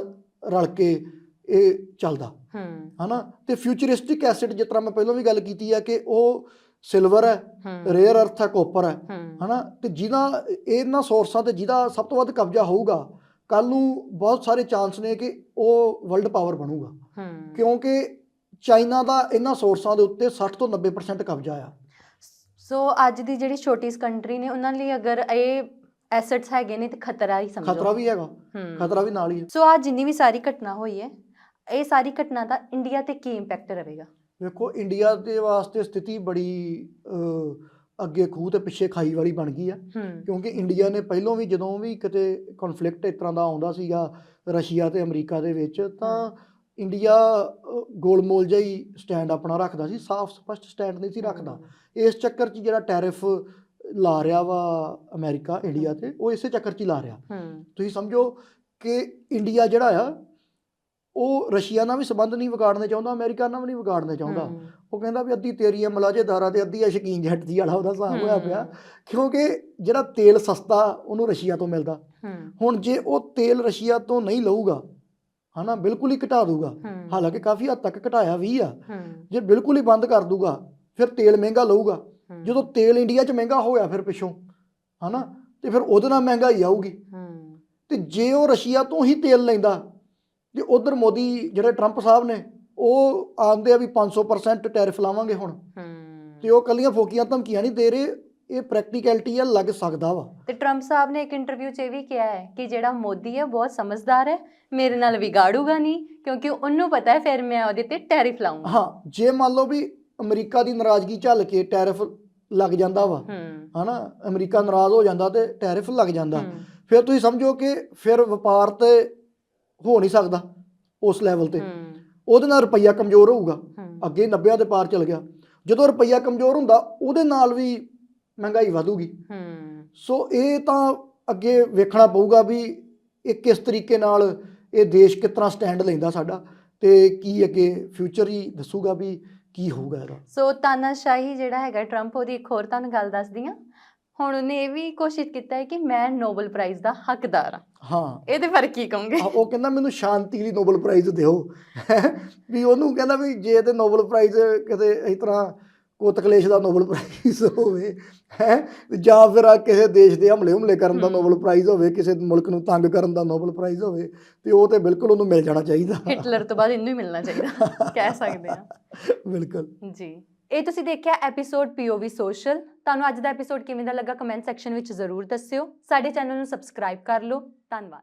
ਰਲ ਕੇ ਇਹ ਚੱਲਦਾ। ਹੂੰ। ਹਨਾ? ਤੇ ਫਿਊਚਰਿਸਟਿਕ ਐਸਿਡ ਜਿਸ ਤਰ੍ਹਾਂ ਮੈਂ ਪਹਿਲਾਂ ਵੀ ਗੱਲ ਕੀਤੀ ਹੈ ਕਿ ਉਹ ਸਿਲਵਰ ਹੈ ਰੇਅਰ ਅਰਥ ਹੈ ਕਾਪਰ ਹੈ। ਹਨਾ? ਤੇ ਜਿਹਦਾ ਇਹਨਾਂ ਸੋਰਸਾਂ ਤੇ ਜਿਹਦਾ ਸਭ ਤੋਂ ਵੱਧ ਕਬਜ਼ਾ ਹੋਊਗਾ ਕੱਲ ਨੂੰ ਬਹੁਤ ਸਾਰੇ ਚਾਂਸ ਨੇ ਕਿ ਉਹ ਵਰਲਡ ਪਾਵਰ ਬਣੂਗਾ। ਕਿਉਂਕਿ ਚਾਈਨਾ ਦਾ ਇਹਨਾਂ ਸੋਰਸਾਂ ਦੇ ਉੱਤੇ 60 ਤੋਂ 90% ਕਬਜ਼ਾ ਆ। ਸੋ ਅੱਜ ਦੀ ਜਿਹੜੀ ਛੋਟੀ ਕੰਟਰੀ ਨੇ ਉਹਨਾਂ ਲਈ ਅਗਰ ਇਹ ਐਸੈਟਸ ਹੈਗੇ ਨੇ ਤੇ ਖਤਰਾ ਹੀ ਸਮਝੋ। ਖਤਰਾ ਵੀ ਹੈਗਾ। ਖਤਰਾ ਵੀ ਨਾਲ ਹੀ ਹੈ। ਸੋ ਆ ਜਿੰਨੀ ਵੀ ਸਾਰੀ ਘਟਨਾ ਹੋਈ ਹੈ ਇਹ ਸਾਰੀ ਘਟਨਾ ਦਾ ਇੰਡੀਆ ਤੇ ਕੀ ਇੰਪੈਕਟ ਰਹੇਗਾ? ਵੇਖੋ ਇੰਡੀਆ ਦੇ ਵਾਸਤੇ ਸਥਿਤੀ ਬੜੀ ਅੱਗੇ ਖੂਹ ਤੇ ਪਿੱਛੇ ਖਾਈ ਵਾਲੀ ਬਣ ਗਈ ਆ। ਕਿਉਂਕਿ ਇੰਡੀਆ ਨੇ ਪਹਿਲਾਂ ਵੀ ਜਦੋਂ ਵੀ ਕਿਤੇ ਕਨਫਲਿਕਟ ਇਸ ਤਰ੍ਹਾਂ ਦਾ ਆਉਂਦਾ ਸੀਗਾ ਰਸ਼ੀਆ ਤੇ ਅਮਰੀਕਾ ਦੇ ਵਿੱਚ ਤਾਂ ਇੰਡੀਆ ਗੋਲਮੋਲ ਜਿਹਾ ਹੀ ਸਟੈਂਡ ਆਪਣਾ ਰੱਖਦਾ ਸੀ ਸਾਫ਼ ਸਪਸ਼ਟ ਸਟੈਂਡ ਨਹੀਂ ਸੀ ਰੱਖਦਾ। ਇਸ ਚੱਕਰ 'ਚ ਜਿਹੜਾ ਟੈਰਿਫ ਲਾ ਰਿਹਾ ਵਾ ਅਮਰੀਕਾ ਇੰਡੀਆ ਤੇ ਉਹ ਇਸੇ ਚੱਕਰ 'ਚ ਹੀ ਲਾ ਰਿਹਾ। ਤੁਸੀਂ ਸਮਝੋ ਕਿ ਇੰਡੀਆ ਜਿਹੜਾ ਆ ਉਹ ਰਸ਼ੀਆ ਨਾਲ ਵੀ ਸੰਬੰਧ ਨਹੀਂ ਵਿਗਾੜਨੇ ਚਾਹੁੰਦਾ ਅਮਰੀਕਾ ਨਾਲ ਵੀ ਨਹੀਂ ਵਿਗਾੜਨੇ ਚਾਹੁੰਦਾ। ਉਹ ਕਹਿੰਦਾ ਵੀ ਅੱਧੀ ਤੇਰੀ ਹੈ ਮਲਾਜੇਦਾਰਾ ਤੇ ਅੱਧੀ ਹੈ ਸ਼ਕੀਨ ਜੱਟ ਦੀ ਵਾਲਾ ਉਹਦਾ ਹਿਸਾਬ ਹੋਇਆ ਪਿਆ। ਕਿਉਂਕਿ ਜਿਹੜਾ ਤੇਲ ਸਸਤਾ ਉਹਨੂੰ ਰਸ਼ੀਆ ਤੋਂ ਮਿਲਦਾ। ਹੁਣ ਜੇ ਉਹ ਤੇਲ ਰਸ਼ੀਆ ਤੋਂ ਨਹੀਂ ਲਊਗਾ ਹਨਾ ਬਿਲਕੁਲ ਹੀ ਘਟਾ ਦੂਗਾ ਹਾਲਾਂਕਿ ਕਾਫੀ ਹੱਦ ਤੱਕ ਘਟਾਇਆ ਵੀ ਆ। ਜੇ ਬਿਲਕੁਲ ਹੀ ਬੰਦ ਕਰ ਦੂਗਾ ਫਿਰ ਤੇਲ ਮਹਿੰਗਾ ਲਊਗਾ। ਜਦੋਂ ਤੇਲ ਇੰਡੀਆ 'ਚ ਮਹਿੰਗਾ ਹੋਇਆ ਫਿਰ ਪਿੱਛੋਂ ਹਨਾ ਤੇ ਫਿਰ ਉਹਦੇ ਨਾਲ ਮਹਿੰਗਾਈ ਆਊਗੀ। ਹੂੰ। ਤੇ ਜੇ ਉਹ ਰਸ਼ੀਆ ਤੋਂ ਹੀ ਤੇਲ ਲੈਂਦਾ ਤੇ ਉਧਰ ਮੋਦੀ ਜਿਹੜੇ ਟਰੰਪ ਸਾਹਿਬ ਨੇ ਉਹ ਆਂਦੇ ਆ ਵੀ 500% ਟੈਰਿਫ ਲਾਵਾਂਗੇ ਹੁਣ। ਹੂੰ। ਤੇ ਉਹ ਕੱਲੀਆਂ ਫੋਕੀਆਂ ਧਮਕੀਆਂ ਨਹੀਂ ਦੇ ਰਹੇ ਇਹ ਪ੍ਰੈਕਟੀਕੈਲਿਟੀ ਆ ਲੱਗ ਸਕਦਾ ਵਾ। ਤੇ ਟਰੰਪ ਸਾਹਿਬ ਨੇ ਇੱਕ ਇੰਟਰਵਿਊ 'ਚ ਇਹ ਵੀ ਕਿਹਾ ਹੈ ਕਿ ਜਿਹੜਾ ਮੋਦੀ ਹੈ ਬਹੁਤ ਸਮਝਦਾਰ ਹੈ ਮੇਰੇ ਨਾਲ ਵਿਗਾੜੂਗਾ ਨਹੀਂ ਕਿਉਂਕਿ ਉਹਨੂੰ ਪਤਾ ਹੈ ਫਿਰ ਮੈਂ ਉਹਦੇ ਤੇ ਟੈਰਿਫ ਲਾਉਂਗਾ ਹਾਂ ਜੇ ਮੰਨ ਲਓ ਵੀ ਅਮਰੀਕਾ ਦੀ ਨਾਰਾਜ਼ਗੀ ਝੱਲ ਕੇ ਟੈਰਿਫ ਲੱਗ ਜਾਂਦਾ ਵਾ ਹੂੰ। ਹਨਾ ਅਮਰੀਕਾ ਨਾਰਾਜ਼ ਹੋ ਜਾਂਦਾ ਤੇ ਟੈਰਿਫ ਲੱਗ ਜਾਂਦਾ। ਫਿਰ ਤੁਸੀਂ ਸਮਝੋ ਕਿ ਫਿਰ ਵਪਾਰ ਤੇ ਹੋ ਨਹੀਂ ਸਕਦਾ ਉਸ ਲੈਵਲ ਤੇ। ਉਹਦੇ ਨਾਲ ਰੁਪਈਆ ਕਮਜ਼ੋਰ ਹੋਊਗਾ। ਅੱਗੇ 90 ਦੇ ਪਾਰ ਚਲ ਗਿਆ। ਜਦੋਂ ਰੁਪਈਆ ਕਮਜ਼ੋਰ ਹੁੰਦਾ ਉਹਦੇ ਨਾਲ ਵੀ ਮਹਿੰਗਾਈ ਵਧੂਗੀ। ਸੋ ਇਹ ਤਾਂ ਅੱਗੇ ਵੇਖਣਾ ਪਊਗਾ ਵੀ ਇਹ ਕਿਸ ਤਰੀਕੇ ਨਾਲ ਇਹ ਦੇਸ਼ ਕਿਸ ਤਰ੍ਹਾਂ ਸਟੈਂਡ ਲੈਂਦਾ ਸਾਡਾ ਤੇ ਕੀ ਅੱਗੇ ਫਿਊਚਰ ਹੀ ਦੱਸੂਗਾ ਵੀ ਕੀ ਹੋਊਗਾ ਇਹਦਾ। ਸੋ ਤਾਨਾਸ਼ਾਹੀ ਜਿਹੜਾ ਹੈਗਾ ਟਰੰਪ ਉਹਦੀ ਇੱਕ ਹੋਰ ਤੁਹਾਨੂੰ ਗੱਲ ਦੱਸਦੀ ਆ ਹੁਣ ਉਹਨੇ ਇਹ ਵੀ ਕੋਸ਼ਿਸ਼ ਕੀਤਾ ਹੈ ਕਿ ਮੈਂ ਨੋਬਲ ਪ੍ਰਾਈਜ਼ ਦਾ ਹੱਕਦਾਰ ਆ ਹਾਂ। ਇਹਦੇ ਬਾਰੇ ਕੀ ਕਹੋਗੇ? ਉਹ ਕਹਿੰਦਾ ਮੈਨੂੰ ਸ਼ਾਂਤੀ ਲਈ ਨੋਬਲ ਪ੍ਰਾਈਜ਼ ਦਿਓ। ਵੀ ਉਹਨੂੰ ਕਹਿੰਦਾ ਵੀ ਜੇ ਤੇ ਨੋਬਲ ਪ੍ਰਾਈਜ਼ ਕਿਤੇ ਇਸ ਤਰ੍ਹਾਂ ਕੋਤਕਲੇਸ਼ ਦਾ ਨੋਬਲ ਪ੍ਰਾਈਜ਼ ਹੋਵੇ ਹੈ ਜਾਂ ਫਿਰ ਆ ਕਿਸੇ ਦੇਸ਼ ਦੇ ਹਮਲੇ ਹਮਲੇ ਕਰਨ ਦਾ। ਨੋਬਲ ਪ੍ਰਾਈਜ਼ ਹੋਵੇ ਕਿਸੇ ਮੁਲਕ ਨੂੰ ਤੰਗ ਕਰਨ ਦਾ ਨੋਬਲ ਪ੍ਰਾਈਜ਼ ਹੋਵੇ ਤੇ ਉਹ ਤੇ ਬਿਲਕੁਲ ਉਹਨੂੰ ਮਿਲ ਜਾਣਾ ਚਾਹੀਦਾ। ਹਿਟਲਰ ਤੋਂ ਬਾਅਦ ਇਹਨੂੰ ਹੀ ਮਿਲਣਾ ਚਾਹੀਦਾ। ਕਹਿ ਸਕਦੇ ਆ ਬਿਲਕੁਲ। ਜੀ। ਇਹ ਤੁਸੀਂ ਦੇਖਿਆ ਐਪੀਸੋਡ ਪੀਓਵੀ ਸੋਸ਼ਲ ਤੁਹਾਨੂੰ ਅੱਜ ਦਾ ਐਪੀਸੋਡ ਕਿਵੇਂ ਦਾ ਲੱਗਾ ਕਮੈਂਟ ਸੈਕਸ਼ਨ ਵਿੱਚ ਜ਼ਰੂਰ ਦੱਸਿਓ। ਸਾਡੇ ਚੈਨਲ ਨੂੰ ਸਬਸਕ੍ਰਾਈਬ ਕਰ ਲਓ। ਧੰਨਵਾਦ।